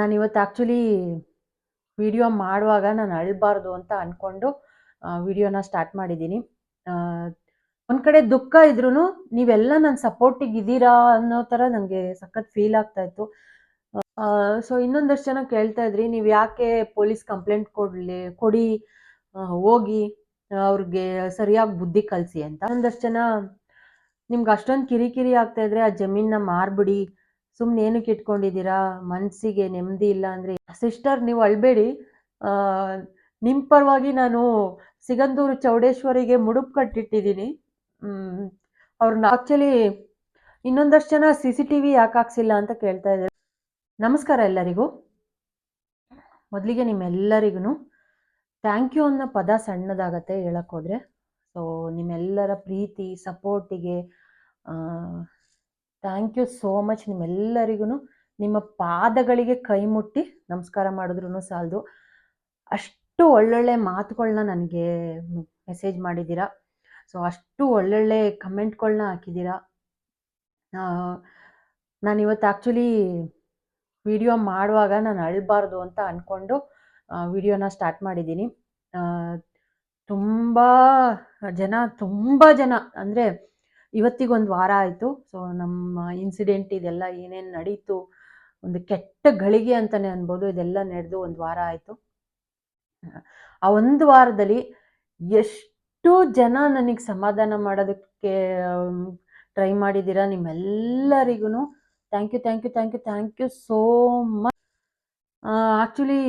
ನಾನು ಇವತ್ತು actually video ಮಾಡುವಾಗ ನಾನು ಅಳಬಾರ್ದು ಅಂತ ಅಂದ್ಕೊಂಡು ವಿಡಿಯೋನ ಸ್ಟಾರ್ಟ್ ಮಾಡಿದ್ದೀನಿ ಒಂದು ಕಡೆ ದುಃಖ ಇದ್ರೂ ನೀವೆಲ್ಲ ನನ್ನ ಸಪೋರ್ಟಿಗೆ ಇದ್ದೀರಾ ಅನ್ನೋ ಥರ ನನಗೆ ಸಖತ್ ಫೀಲ್ ಆಗ್ತಾ ಇತ್ತು. ಸೊ ಇನ್ನೊಂದಷ್ಟು ಜನ ಕೇಳ್ತಾ ಇದ್ರಿ, ನೀವು ಯಾಕೆ ಪೊಲೀಸ್ ಕಂಪ್ಲೇಂಟ್ ಕೊಡಲಿ, ಕೊಡಿ ಹೋಗಿ, ಅವ್ರಿಗೆ ಸರಿಯಾಗಿ ಬುದ್ಧಿ ಕಲಿಸಿ ಅಂತ. ಒಂದಷ್ಟು ಜನ ನಿಮ್ಗೆ ಅಷ್ಟೊಂದು ಕಿರಿಕಿರಿ ಆಗ್ತಾ ಇದ್ರೆ ಆ ಜಮೀನನ್ನ ಮಾರ್ಬಿಡಿ ಸುಮ್ಮನೆ ಏನಕ್ಕೆ ಇಟ್ಕೊಂಡಿದ್ದೀರಾ ಮನಸ್ಸಿಗೆ ನೆಮ್ಮದಿ ಇಲ್ಲ ಅಂದರೆ ಸಿಸ್ಟರ್, ನೀವು ಅಳಬೇಡಿ. ನಿಮ್ಮ ಪರವಾಗಿ ನಾನು ಸಿಗಂದೂರು ಚೌಡೇಶ್ವರಿಗೆ ಮುಡುಪು ಕಟ್ಟಿಟ್ಟಿದ್ದೀನಿ. ಅವ್ರನ್ನ ಆ್ಯಕ್ಚುಲಿ ಇನ್ನೊಂದಷ್ಟು ಜನ ಸಿ ಸಿ ಟಿ ವಿ ಯಾಕೆ ಹಾಕ್ಸಿಲ್ಲ ಅಂತ ಕೇಳ್ತಾ ಇದ್ದಾರೆ. ನಮಸ್ಕಾರ ಎಲ್ಲರಿಗೂ. ಮೊದಲಿಗೆ ನಿಮ್ಮೆಲ್ಲರಿಗೂ ಥ್ಯಾಂಕ್ ಯು ಅನ್ನೋ ಪದ ಸಣ್ಣದಾಗತ್ತೆ ಹೇಳೋಕ್ಕೋದ್ರೆ ಸೊ ನಿಮ್ಮೆಲ್ಲರ ಪ್ರೀತಿ ಸಪೋರ್ಟಿಗೆ ಥ್ಯಾಂಕ್ ಯು ಸೋ ಮಚ್ ನಿಮ್ಮೆಲ್ಲರಿಗೂ ನಿಮ್ಮ ಪಾದಗಳಿಗೆ ಕೈ ಮುಟ್ಟಿ ನಮಸ್ಕಾರ ಮಾಡಿದ್ರು ಸಾಲದು. ಅಷ್ಟು ಒಳ್ಳೊಳ್ಳೆ ಮಾತುಗಳನ್ನ ನನಗೆ ಮೆಸೇಜ್ ಮಾಡಿದ್ದೀರಾ. ಸೊ ಅಷ್ಟು ಒಳ್ಳೊಳ್ಳೆ ಕಮೆಂಟ್ಗಳನ್ನ ಹಾಕಿದ್ದೀರಾ. ನಾನು ಇವತ್ತು ಆ್ಯಕ್ಚುಲಿ ವಿಡಿಯೋ ಮಾಡುವಾಗ ನಾನು ಅಳಬಾರ್ದು ಅಂತ ಅಂದ್ಕೊಂಡು ವಿಡಿಯೋನ ಸ್ಟಾರ್ಟ್ ಮಾಡಿದ್ದೀನಿ. ತುಂಬ ಜನ ತುಂಬ ಜನ, ಅಂದರೆ ಇವತ್ತಿಗೊಂದು ವಾರ ಆಯಿತು. ಸೊ ನಮ್ಮ ಇನ್ಸಿಡೆಂಟ್ ಇದೆಲ್ಲ ಏನೇನು ನಡೀತು, ಒಂದು ಕೆಟ್ಟ ಗಳಿಗೆ ಅಂತಲೇ ಅನ್ಬೋದು. ಇದೆಲ್ಲ ನಡೆದು ಒಂದು ವಾರ ಆಯಿತು. ಆ ಒಂದು ವಾರದಲ್ಲಿ ಎಷ್ಟು ಜನ ನನಗೆ ಸಮಾಧಾನ ಮಾಡೋದಕ್ಕೆ ಟ್ರೈ ಮಾಡಿದ್ದೀರಾ ನಿಮ್ಮೆಲ್ಲರಿಗೂ thank you thank you thank you thank you so much actually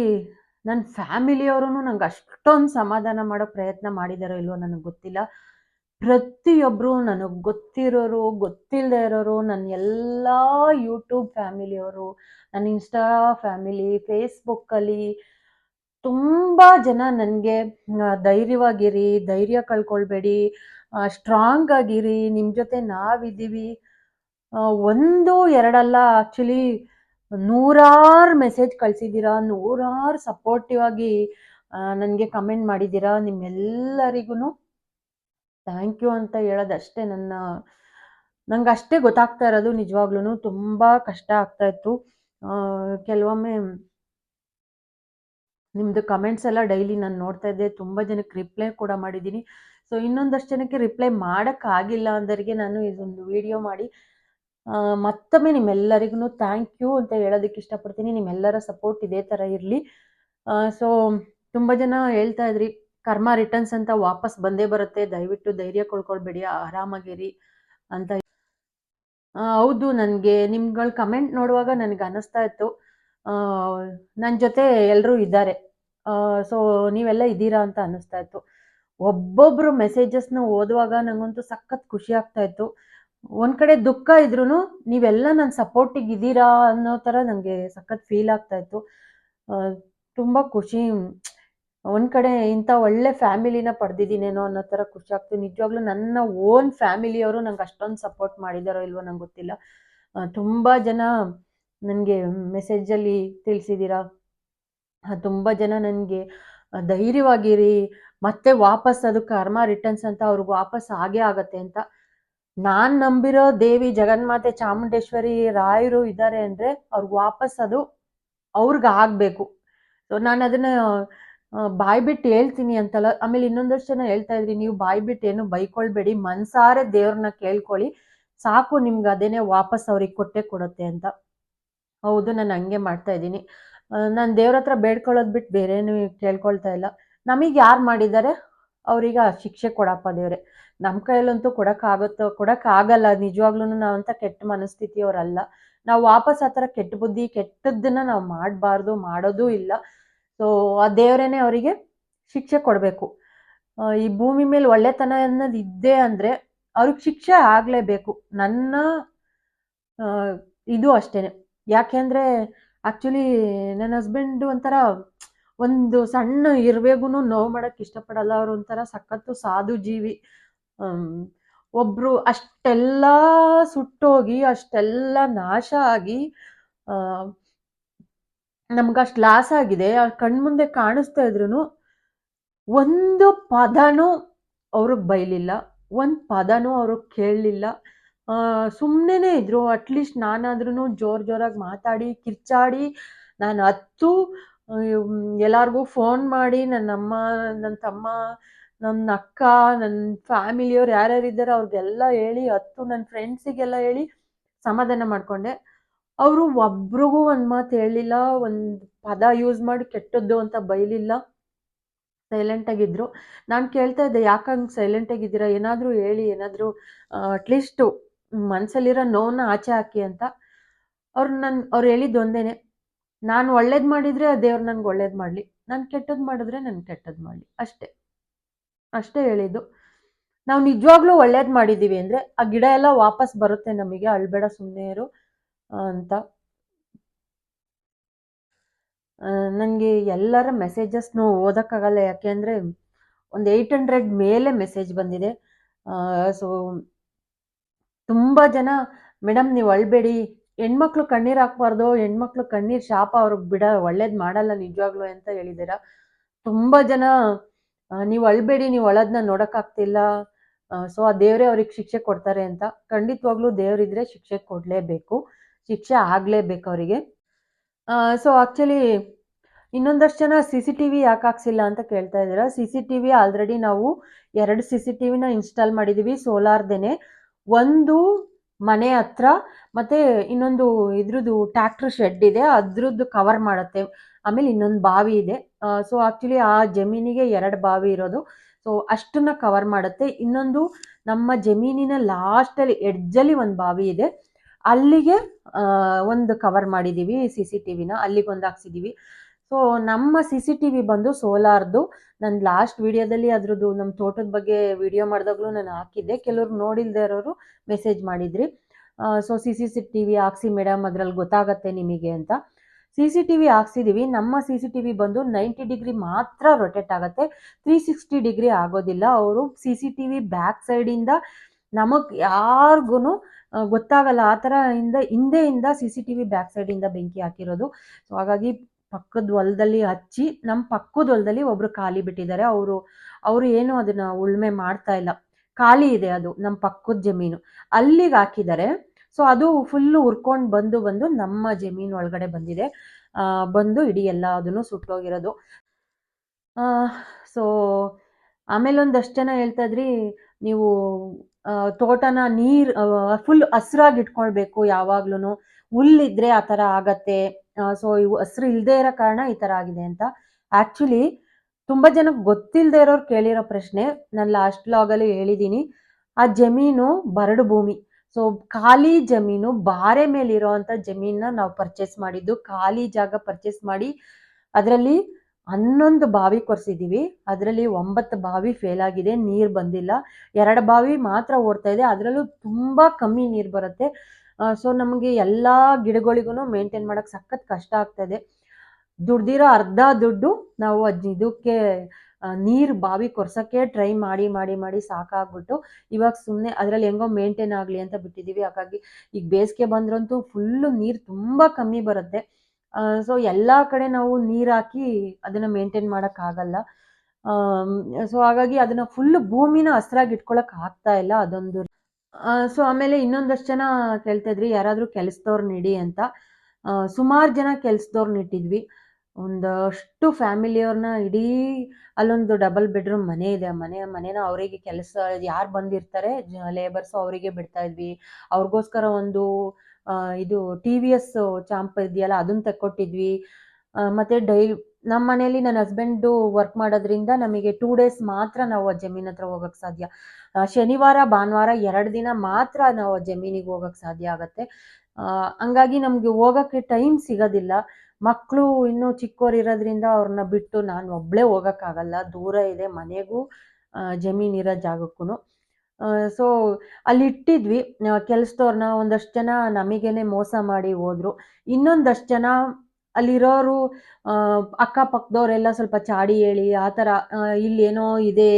ನನ್ನ ಫ್ಯಾಮಿಲಿಯವರು ನಂಗೆ ಅಷ್ಟೊಂದು ಸಮಾಧಾನ ಮಾಡೋ ಪ್ರಯತ್ನ ಮಾಡಿದಾರೋ ಇಲ್ವೋ ನನಗೆ ಗೊತ್ತಿಲ್ಲ. ಪ್ರತಿಯೊಬ್ಬರು ನನಗೆ ಗೊತ್ತಿರೋರು ಗೊತ್ತಿಲ್ಲದೆ ಇರೋರು ನನ್ನ ಎಲ್ಲ ಯೂಟ್ಯೂಬ್ ಫ್ಯಾಮಿಲಿಯವರು ನನ್ನ ಇನ್ಸ್ಟಾ ಫ್ಯಾಮಿಲಿ ಫೇಸ್ಬುಕ್ಕಲ್ಲಿ ತುಂಬ ಜನ ನನಗೆ ಧೈರ್ಯವಾಗಿರಿ, ಧೈರ್ಯ ಕಳ್ಕೊಳ್ಬೇಡಿ ಸ್ಟ್ರಾಂಗ್ ಆಗಿರಿ ನಿಮ್ಮ ಜೊತೆ ನಾವಿದ್ದೀವಿ. ಒಂದು, ಎರಡಲ್ಲ ಆ್ಯಕ್ಚುಲಿ ನೂರಾರು ಮೆಸೇಜ್ ಕಳಿಸಿದ್ದೀರಾ, ನೂರಾರು ಸಪೋರ್ಟಿವ್ ಆಗಿ ನನಗೆ ಕಮೆಂಟ್ ಮಾಡಿದ್ದೀರಾ ನಿಮ್ಮೆಲ್ಲರಿಗೂ ಥ್ಯಾಂಕ್ ಯು ಅಂತ ಹೇಳೋದಷ್ಟೇ ನನ್ನ ನಂಗೆ ಅಷ್ಟೇ ಗೊತ್ತಾಗ್ತಾ ಇರೋದು ನಿಜವಾಗ್ಲೂ ತುಂಬ ಕಷ್ಟ ಆಗ್ತಾ ಇತ್ತು. ಕೆಲವೊಮ್ಮೆ ನಿಮ್ಮದು ಕಮೆಂಟ್ಸ್ ಎಲ್ಲ ಡೈಲಿ ನಾನು ನೋಡ್ತಾ ಇದ್ದೆ, ತುಂಬ ಜನಕ್ಕೆ ರಿಪ್ಲೈ ಕೂಡ ಮಾಡಿದ್ದೀನಿ. ಸೊ ಇನ್ನೊಂದಷ್ಟು ಜನಕ್ಕೆ ರಿಪ್ಲೈ ಮಾಡೋಕ್ಕಾಗಿಲ್ಲ ಅಂದರಿಗೆ ನಾನು ಇದೊಂದು ವಿಡಿಯೋ ಮಾಡಿ ಮತ್ತೊಮ್ಮೆ ನಿಮ್ಮೆಲ್ಲರಿಗೂ ಥ್ಯಾಂಕ್ ಯು ಅಂತ ಹೇಳೋದಕ್ಕೆ ಇಷ್ಟಪಡ್ತೀನಿ. ನಿಮ್ಮೆಲ್ಲರ ಸಪೋರ್ಟ್ ಇದೇ ಥರ ಇರಲಿ. ಸೊ ತುಂಬ ಜನ ಹೇಳ್ತಾ ಇದ್ರಿ ಕರ್ಮ ರಿಟರ್ನ್ಸ್ ಅಂತ ವಾಪಸ್ ಬಂದೇ ಬರುತ್ತೆ. ದಯವಿಟ್ಟು ಧೈರ್ಯ ಕೊಳ್ಕೊಳ್ಬೇಡಿ, ಆರಾಮಾಗಿರಿ ಅಂತ. ಹೌದು, ನನಗೆ ನಿಮ್ಗಳ ಕಮೆಂಟ್ ನೋಡುವಾಗ ನನಗೆ ಅನ್ನಿಸ್ತಾ ಇತ್ತು. ನನ್ನ ಜೊತೆ ಎಲ್ಲರೂ ಇದ್ದಾರೆ. ಸೊ ನೀವೆಲ್ಲ ಇದ್ದೀರಾ ಅಂತ ಅನ್ನಿಸ್ತಾ ಇತ್ತು. ಒಬ್ಬೊಬ್ರು ಮೆಸೇಜಸ್ನ ಓದುವಾಗ ನಂಗಂತೂ ಸಖತ್ ಖುಷಿ ಆಗ್ತಾ ಇತ್ತು. ಒಂದ್ ಕಡೆ ದುಃಖ ಇದ್ರೂ ನೀವೆಲ್ಲ ನನ್ನ ಸಪೋರ್ಟಿಗೆ ಇದ್ದೀರಾ ಅನ್ನೋ ಥರ ನನಗೆ ಸಖತ್ ಫೀಲ್ ಆಗ್ತಾ ಇತ್ತು. ತುಂಬಾ ಖುಷಿ. ಒಂದ್ ಕಡೆ ಇಂಥ ಒಳ್ಳೆ ಫ್ಯಾಮಿಲಿನ ಪಡೆದಿದ್ದೀನೇನೋ ಅನ್ನೋ ಥರ ಖುಷಿ ಆಗ್ತಿದೆ. ನಿಜವಾಗ್ಲೂ ನನ್ನ ಓನ್ ಫ್ಯಾಮಿಲಿಯವರು ನಂಗೆ ಅಷ್ಟೊಂದು ಸಪೋರ್ಟ್ ಮಾಡಿದಾರೋ ಇಲ್ವೋ ನಂಗೆ ಗೊತ್ತಿಲ್ಲ. ತುಂಬ ತುಂಬಾ ಜನ ನನಗೆ ಮೆಸೇಜಲ್ಲಿ ತಿಳಿಸಿದ್ದೀರಾ ತುಂಬ ಜನ ನನಗೆ ಧೈರ್ಯವಾಗಿರಿ, ಮತ್ತೆ ವಾಪಸ್ ಅದು ಕರ್ಮ ರಿಟರ್ನ್ಸ್ ಅಂತ ಅವ್ರಿಗೆ ವಾಪಸ್ ಆಗೇ ಆಗತ್ತೆ ಅಂತ. ನಾನು ನಂಬಿರೋ ದೇವಿ ಜಗನ್ಮಾತೆ ಚಾಮುಂಡೇಶ್ವರಿ ರಾಯರು ಇದ್ದಾರೆ ಅಂದರೆ ಅವ್ರಿಗೆ ವಾಪಸ್ ಅದು ಅವ್ರಿಗೆ ಆಗಬೇಕು. ಸೊ, ನಾನು ಅದನ್ನು ಬಾಯಿ ಬಿಟ್ಟು ಹೇಳ್ತೀನಿ ಅಂತಲ್ಲ. ಆಮೇಲೆ ಇನ್ನೊಂದಷ್ಟು ಜನ ಹೇಳ್ತಾ ಇದ್ರಿ, ನೀವು ಬಾಯಿ ಬಿಟ್ಟು ಏನು ಬೈಕೊಳ್ಬೇಡಿ, ಮನ್ಸಾರೆ ದೇವ್ರನ್ನ ಕೇಳ್ಕೊಳ್ಳಿ. ಸಾಕು ನಿಮ್ಗೆ ಅದೇನೆ ವಾಪಸ್ ಅವ್ರಿಗೆ ಕೊಟ್ಟೆ ಕೊಡುತ್ತೆ ಅಂತ. ಹೌದು, ನಾನು ಹಂಗೆ ಮಾಡ್ತಾ ಇದ್ದೀನಿ. ನಾನು ದೇವ್ರ ಹತ್ರ ಬೇಡ್ಕೊಳ್ಳೋದು ಬಿಟ್ಟು ಬೇರೇನು ಕೇಳ್ಕೊಳ್ತಾ ಇಲ್ಲ. ನಮಗೆ ಯಾರು ಮಾಡಿದ್ದಾರೆ ಅವ್ರಿಗೆ ಶಿಕ್ಷೆ ಕೊಡಪ್ಪ ದೇವ್ರೆ. ನಮ್ಮ ಕೈಯಲ್ಲಂತೂ ಕೊಡೋಕ್ಕಾಗುತ್ತೋ ಕೊಡೋಕ್ಕಾಗಲ್ಲ ನಿಜವಾಗ್ಲೂ ನಾವಂತ ಕೆಟ್ಟ ಮನಸ್ಥಿತಿಯವರಲ್ಲ ನಾವು ವಾಪಸ್ ಆ ಥರ ಕೆಟ್ಟ ಬುದ್ಧಿ, ಕೆಟ್ಟದ್ದನ್ನ ನಾವು ಮಾಡಬಾರ್ದು, ಮಾಡೋದೂ ಇಲ್ಲ. ಸೊ ಆ ದೇವರೇನೆ ಅವರಿಗೆ ಶಿಕ್ಷೆ ಕೊಡಬೇಕು. ಈ ಭೂಮಿ ಮೇಲೆ ಒಳ್ಳೆತನ ಅನ್ನೋದು ಇದ್ದೇ ಅಂದರೆ ಅವ್ರಿಗೆ ಶಿಕ್ಷೆ ಆಗಲೇಬೇಕು. ನನ್ನ ಇದು ಅಷ್ಟೇನೆ. ಯಾಕೆಂದರೆ ಆ್ಯಕ್ಚುಲಿ ನನ್ನ ಹಸ್ಬೆಂಡ್ ಒಂಥರ ಒಂದು ಸಣ್ಣ ಇರುವೆಗೂ ನೋವು ಮಾಡೋಕ್ಕೆ ಇಷ್ಟಪಡಲ್ಲ. ಅವರು ಒಂಥರ ಸಖತ್ತು ಸಾಧು ಜೀವಿ. ಒಬ್ರು ಅಷ್ಟೆಲ್ಲ ಸುಟ್ಟೋಗಿ, ಅಷ್ಟೆಲ್ಲ ನಾಶ ಆಗಿ ನಮ್ಗಷ್ಟು ಲಾಸ್ ಆಗಿದೆ ಕಣ್ಮುಂದೆ ಕಾಣಿಸ್ತಾ ಇದ್ರು ಒಂದು ಪದನೂ ಅವ್ರಿಗೆ ಬೈಲಿಲ್ಲ, ಒಂದು ಪದನೂ ಅವ್ರಿಗೆ ಕೇಳಲಿಲ್ಲ. ಸುಮ್ಮನೆ ಇದ್ರು ಅಟ್ಲೀಸ್ಟ್ ನಾನಾದ್ರೂ ಜೋರ್ ಜೋರಾಗಿ ಮಾತಾಡಿ, ಕಿರ್ಚಾಡಿ, ನಾನು ಹತ್ತು ಎಲ್ಲರಿಗೂ ಫೋನ್ ಮಾಡಿ ನನ್ನ ಅಮ್ಮ ನನ್ನ ತಮ್ಮ ನನ್ನ ಅಕ್ಕ ನನ್ನ ಫ್ಯಾಮಿಲಿಯವ್ರು ಯಾರ್ಯಾರು ಇದ್ದಾರೆ ಅವ್ರಿಗೆಲ್ಲ ಹೇಳಿ, ಹತ್ತು ನನ್ನ ಫ್ರೆಂಡ್ಸಿಗೆಲ್ಲ ಹೇಳಿ ಸಮಾಧಾನ ಮಾಡಿಕೊಂಡೆ. ಅವರು ಒಬ್ರಿಗೂ ಒಂದು ಮಾತು ಹೇಳಿಲ್ಲ, ಒಂದು ಪದ ಯೂಸ್ ಮಾಡಿ ಕೆಟ್ಟದ್ದು ಅಂತ ಬೈಲಿಲ್ಲ. ಆಗಿದ್ರು. ನಾನು ಕೇಳ್ತಾ ಇದ್ದೆ ಯಾಕೆ ಸೈಲೆಂಟ್ ಸೈಲೆಂಟಾಗಿದ್ದೀರಾ ಏನಾದರೂ ಹೇಳಿ, ಏನಾದರೂ ಅಟ್ಲೀಸ್ಟು ಮನಸ್ಸಲ್ಲಿರೋ ನೋವನ್ನ ಆಚೆ ಹಾಕಿ ಅಂತ. ಅವ್ರು ನನ್ನ ಅವ್ರು ಹೇಳಿದ್ದು ಒಂದೇನೆ, ನಾನು ಒಳ್ಳೇದು ಮಾಡಿದರೆ ದೇವ್ರು ನನಗೆ ಒಳ್ಳೇದು ಮಾಡಲಿ. ನಾನು ಕೆಟ್ಟದ್ದು ಮಾಡಿದ್ರೆ ನನಗೆ ಕೆಟ್ಟದ್ದು ಮಾಡಲಿ. ಅಷ್ಟೇ. ಅಷ್ಟೇ ಹೇಳಿದ್ದು. ನಾವು ನಿಜವಾಗ್ಲೂ ಒಳ್ಳೇದು ಮಾಡಿದ್ದೀವಿ ಅಂದರೆ, ಆ ಗಿಡ ಎಲ್ಲ ವಾಪಸ್ ಬರುತ್ತೆ ನಮಗೆ. ಅಳ್ಬೇಡ ಸುಮ್ಮನೆ ಇರು. ಅಂತ. ನನಗೆ ಎಲ್ಲರ ಮೆಸೇಜಸ್ನು ಓದೋಕ್ಕಾಗಲ್ಲ. ಯಾಕೆಂದರೆ ಒಂದು ಏಯ್ಟ್ ಹಂಡ್ರೆಡ್ ಮೇಲೆ ಮೆಸೇಜ್ ಬಂದಿದೆ. ಸೊ ತುಂಬ ಜನ ಮೇಡಮ್ ನೀವು ಅಳ್ಬೇಡಿ. ಹೆಣ್ಮಕ್ಳು ಕಣ್ಣೀರು ಹಾಕ್ಬಾರ್ದು. ಹೆಣ್ಮಕ್ಳು ಕಣ್ಣೀರು ಶಾಪ. ಅವ್ರಿಗೆ ಬಿಡ, ಒಳ್ಳೇದು ಮಾಡಲ್ಲ ನಿಜವಾಗ್ಲೂ ಅಂತ ಹೇಳಿದ್ದೀರಾ ತುಂಬ ಜನ ನೀವು ಅಳ್ಬೇಡಿ. ನೀವು ಅಳೋದನ್ನ ನೋಡೋಕ್ಕಾಗ್ತಿಲ್ಲ ಸೊ ಆ ದೇವರೇ ಅವ್ರಿಗೆ ಶಿಕ್ಷೆ ಕೊಡ್ತಾರೆ ಅಂತ. ಖಂಡಿತವಾಗ್ಲೂ ದೇವರಿದ್ರೆ ಶಿಕ್ಷೆ ಕೊಡಲೇಬೇಕು. ಶಿಕ್ಷೆ ಆಗಲೇಬೇಕು ಅವರಿಗೆ. ಸೊ ಆ್ಯಕ್ಚುಲಿ ಇನ್ನೊಂದಷ್ಟು ಜನ ಸಿ ಸಿ ಟಿ ವಿ ಯಾಕೆ ಹಾಕ್ಸಿಲ್ಲ ಅಂತ ಕೇಳ್ತಾ ಇದ್ದೀರಾ? C C T V already ನಾವು ಎರಡು ಸಿ ಸಿ ಟಿ ವಿನ ಇನ್ಸ್ಟಾಲ್ ಮಾಡಿದ್ದೀವಿ ಸೋಲಾರ್ದೇನೆ ಒಂದು ಮನೆ ಹತ್ರ ಮತ್ತು ಇನ್ನೊಂದು ಇದ್ರದ್ದು ಟ್ಯಾಕ್ಟ್ರ್ ಶೆಡ್ ಇದೆ, ಅದ್ರದ್ದು ಕವರ್ ಮಾಡುತ್ತೆ. ಆಮೇಲೆ ಇನ್ನೊಂದು ಬಾವಿ ಇದೆ. ಸೊ ಆ್ಯಕ್ಚುಲಿ ಆ ಜಮೀನಿಗೆ ಎರಡು ಬಾವಿ ಇರೋದು. ಸೊ ಅಷ್ಟನ್ನ ಕವರ್ ಮಾಡುತ್ತೆ. ಇನ್ನೊಂದು ನಮ್ಮ ಜಮೀನಿನ ಲಾಸ್ಟಲ್ಲಿ ಎಡ್ಜಲ್ಲಿ ಒಂದು ಬಾವಿ ಇದೆ. ಅಲ್ಲಿಗೆ ಒಂದು ಕವರ್ ಮಾಡಿದ್ದೀವಿ ಸಿ ಸಿ ಟಿ ವಿನ ಅಲ್ಲಿಗೊಂದು ಹಾಕ್ಸಿದ್ದೀವಿ ಸೊ ನಮ್ಮ ಸಿ ಸಿ ಟಿ ವಿ ಬಂದು ಸೋಲಾರ್ದು. ನಾನು ಲಾಸ್ಟ್ ವಿಡಿಯೋದಲ್ಲಿ ಅದ್ರದ್ದು ನಮ್ಮ ತೋಟದ ಬಗ್ಗೆ ವಿಡಿಯೋ ಮಾಡಿದಾಗಲೂ ನಾನು ಹಾಕಿದ್ದೆ. ಕೆಲವ್ರು ನೋಡಿಲ್ದೇ ಇರೋರು ಮೆಸೇಜ್ ಮಾಡಿದ್ರಿ. So C C C T V ಹಾಕ್ಸಿ ಮೇಡಮ್ ಅದ್ರಲ್ಲಿ ಗೊತ್ತಾಗತ್ತೆ ನಿಮಗೆ ಅಂತ. ಸಿ ಸಿ ಟಿ ವಿ ಹಾಕ್ಸಿದ್ದೀವಿ ನಮ್ಮ ಸಿ ಸಿ ಟಿ ವಿ ಬಂದು ನೈಂಟಿ ಡಿಗ್ರಿ ಮಾತ್ರ ರೊಟೇಟ್ ಆಗುತ್ತೆ. ತ್ರೀ ಸಿಕ್ಸ್ಟಿ ಡಿಗ್ರಿ ಆಗೋದಿಲ್ಲ. ಅವರು C C T V back ಸೈಡಿಂದ ನಮಗೆ ಯಾರಿಗೂ ಗೊತ್ತಾಗಲ್ಲ. ಆ ಥರ ಇಂದ, ಹಿಂದೆಯಿಂದ C C T V back ಸೈಡಿಂದ ಬೆಂಕಿ ಹಾಕಿರೋದು. ಸೊ, ಹಾಗಾಗಿ ಪಕ್ಕದ ಹೊಲದಲ್ಲಿ ಹಚ್ಚಿ ನಮ್ಮ ಪಕ್ಕದ ಹೊಲದಲ್ಲಿ ಒಬ್ರು ಖಾಲಿ ಬಿಟ್ಟಿದ್ದಾರೆ. ಅವರು ಅವರು ಏನು ಅದನ್ನ ಉಳುಮೆ ಮಾಡ್ತಾ ಇಲ್ಲ. ಖಾಲಿ ಇದೆ ಅದು ನಮ್ಮ ಪಕ್ಕದ ಜಮೀನು. ಅಲ್ಲಿಗೆ ಹಾಕಿದ್ದಾರೆ. ಸೊ, ಅದು ಫುಲ್ಲು ಉರ್ಕೊಂಡು ಬಂದು ಬಂದು ನಮ್ಮ ಜಮೀನು ಒಳಗಡೆ ಬಂದಿದೆ. ಬಂದು ಇಡೀ ಎಲ್ಲ ಅದನ್ನು ಸುಟ್ಟೋಗಿರೋದು. ಸೊ ಆಮೇಲೆ ಒಂದಷ್ಟು ಜನ ಹೇಳ್ತಾ ಇದ್ರಿ, ನೀವು ತೋಟನ ನೀರು ಫುಲ್ ಹಸ್ರಾಗಿ ಇಟ್ಕೊಳ್ಬೇಕು ಯಾವಾಗ್ಲೂ ಹುಲ್ಲಿದ್ರೆ ಆ ಥರ ಆಗತ್ತೆ. ಸೊ ಇವು ಹಸ್ರು ಇಲ್ಲದೆ ಇರೋ ಕಾರಣ ಈ ಥರ ಆಗಿದೆ ಅಂತ. ಆ್ಯಕ್ಚುಲಿ ತುಂಬಾ ಜನಕ್ಕೆ ಗೊತ್ತಿಲ್ಲದೆ ಇರೋರು ಕೇಳಿರೋ ಪ್ರಶ್ನೆ ನಾನು ಲಾಸ್ಟ್ ಲಾಗಲ್ಲಿ ಹೇಳಿದ್ದೀನಿ ಆ ಜಮೀನು ಬರಡು ಭೂಮಿ. ಸೊ ಖಾಲಿ ಜಮೀನು ಬಾರೆ ಮೇಲಿರೋ ಅಂಥ ಜಮೀನನ್ನ ನಾವು ಪರ್ಚೇಸ್ ಮಾಡಿದ್ದು, ಖಾಲಿ ಜಾಗ ಪರ್ಚೇಸ್ ಮಾಡಿ, ಅದರಲ್ಲಿ ಹನ್ನೊಂದು ಬಾವಿ ಕೊರೆಸಿದ್ದೀವಿ. ಅದರಲ್ಲಿ ಒಂಬತ್ತು ಬಾವಿ ಫೇಲ್ ಆಗಿದೆ, ನೀರು ಬಂದಿಲ್ಲ. ಎರಡು ಬಾವಿ ಮಾತ್ರ ಓಡ್ತಾ ಇದೆ, ಅದರಲ್ಲೂ ತುಂಬ ಕಮ್ಮಿ ನೀರು ಬರುತ್ತೆ. ಸೊ ನಮಗೆ ಎಲ್ಲ ಗಿಡಗಳಿಗೂ ಮೇಂಟೈನ್ ಮಾಡೋಕ್ಕೆ ಸಖತ್ ಕಷ್ಟ ಆಗ್ತಾ ಇದೆ. ದುಡ್ದಿರೋ ಅರ್ಧ ದುಡ್ಡು ನಾವು ಅದ್ ಇದಕ್ಕೆ ನೀರು ಬಾವಿ ಕೊರ್ಸೋಕ್ಕೆ ಟ್ರೈ ಮಾಡಿ ಮಾಡಿ ಮಾಡಿ ಸಾಕಾಗ್ಬಿಟ್ಟು ಇವಾಗ ಸುಮ್ಮನೆ ಅದರಲ್ಲಿ ಹೆಂಗೋ ಮೇಂಟೈನ್ ಆಗಲಿ ಅಂತ ಬಿಟ್ಟಿದ್ದೀವಿ. ಹಾಗಾಗಿ ಈಗ ಬೇಸಿಗೆ ಬಂದ್ರಂತೂ ಫುಲ್ಲು ನೀರು ತುಂಬ ಕಮ್ಮಿ ಬರುತ್ತೆ. ಸೊ ಎಲ್ಲ ಕಡೆ ನಾವು ನೀರು ಹಾಕಿ ಅದನ್ನು ಮೇಂಟೈನ್ ಮಾಡೋಕ್ಕಾಗಲ್ಲ ಸೊ ಹಾಗಾಗಿ ಅದನ್ನು ಫುಲ್ ಭೂಮಿನ ಹಸ್ರಾಗಿ ಇಟ್ಕೊಳಕ್ ಆಗ್ತಾ ಇಲ್ಲ ಅದೊಂದು. ಸೊ ಆಮೇಲೆ ಇನ್ನೊಂದಷ್ಟು ಜನ ಕೇಳ್ತಾ ಇದ್ರಿ, ಯಾರಾದರೂ ಕೆಲಸದವ್ರನ್ನ ಇಡಿ ಅಂತ. ಸುಮಾರು ಜನ ಕೆಲಸದವ್ರನ್ನ ಇಟ್ಟಿದ್ವಿ. ಒಂದಷ್ಟು ಫ್ಯಾಮಿಲಿಯವ್ರನ್ನ ಇಡೀ ಅಲ್ಲೊಂದು ಡಬಲ್ ಬೆಡ್ರೂಮ್ ಮನೆ ಇದೆ. ಮನೆ, ಮನೇನ ಅವರಿಗೆ ಕೆಲಸ, ಯಾರು ಬಂದಿರ್ತಾರೆ ಲೇಬರ್ಸ್ ಅವರಿಗೆ ಬಿಡ್ತಾ ಇದ್ವಿ. ಅವ್ರಿಗೋಸ್ಕರ ಒಂದು ಇದು ಟಿ ವಿ ಎಸ್ ಚಾಂಪ್ ಇದೆಯಲ್ಲ ಅದನ್ನ ತಕ್ಕೊಟ್ಟಿದ್ವಿ. ಮತ್ತೆ ಡೈಲಿ ನಮ್ಮ ಮನೇಲಿ ನನ್ನ ಹಸ್ಬೆಂಡು ವರ್ಕ್ ಮಾಡೋದ್ರಿಂದ ನಮಗೆ ಟೂ ಡೇಸ್ ಮಾತ್ರ ನಾವು ಆ ಜಮೀನ್ ಹತ್ರ ಹೋಗಕ್ ಸಾಧ್ಯ. ಶನಿವಾರ, ಭಾನುವಾರ ಎರಡು ದಿನ ಮಾತ್ರ ನಾವು ಆ ಜಮೀನಿಗೆ ಹೋಗೋಕೆ ಸಾಧ್ಯ ಆಗತ್ತೆ. ಹಂಗಾಗಿ ನಮಗೆ ಹೋಗಕ್ಕೆ ಟೈಮ್ ಸಿಗೋದಿಲ್ಲ. ಮಕ್ಕಳು ಇನ್ನೂ ಚಿಕ್ಕವ್ರು ಇರೋದ್ರಿಂದ ಅವ್ರನ್ನ ಬಿಟ್ಟು ನಾನು ಒಬ್ಬಳೇ ಹೋಗೋಕ್ಕಾಗಲ್ಲ. ದೂರ ಇದೆ ಮನೆಗೂ ಜಮೀನಿರೋ ಜಾಗಕ್ಕೂ ಸೊ ಅಲ್ಲಿ ಇಟ್ಟಿದ್ವಿ. ಕೆಲಸದವ್ರನ್ನ ಒಂದಷ್ಟು ಜನ ನಮಗೇನೆ ಮೋಸ ಮಾಡಿ ಹೋದ್ರು. ಇನ್ನೊಂದಷ್ಟು ಜನ ಅಲ್ಲಿರೋರು ಅಕ್ಕಪಕ್ಕದವರೆಲ್ಲ ಸ್ವಲ್ಪ ಚಾಡಿ ಹೇಳಿ, ಆ ಥರ ಇಲ್ಲೇನೋ ಇದೆ.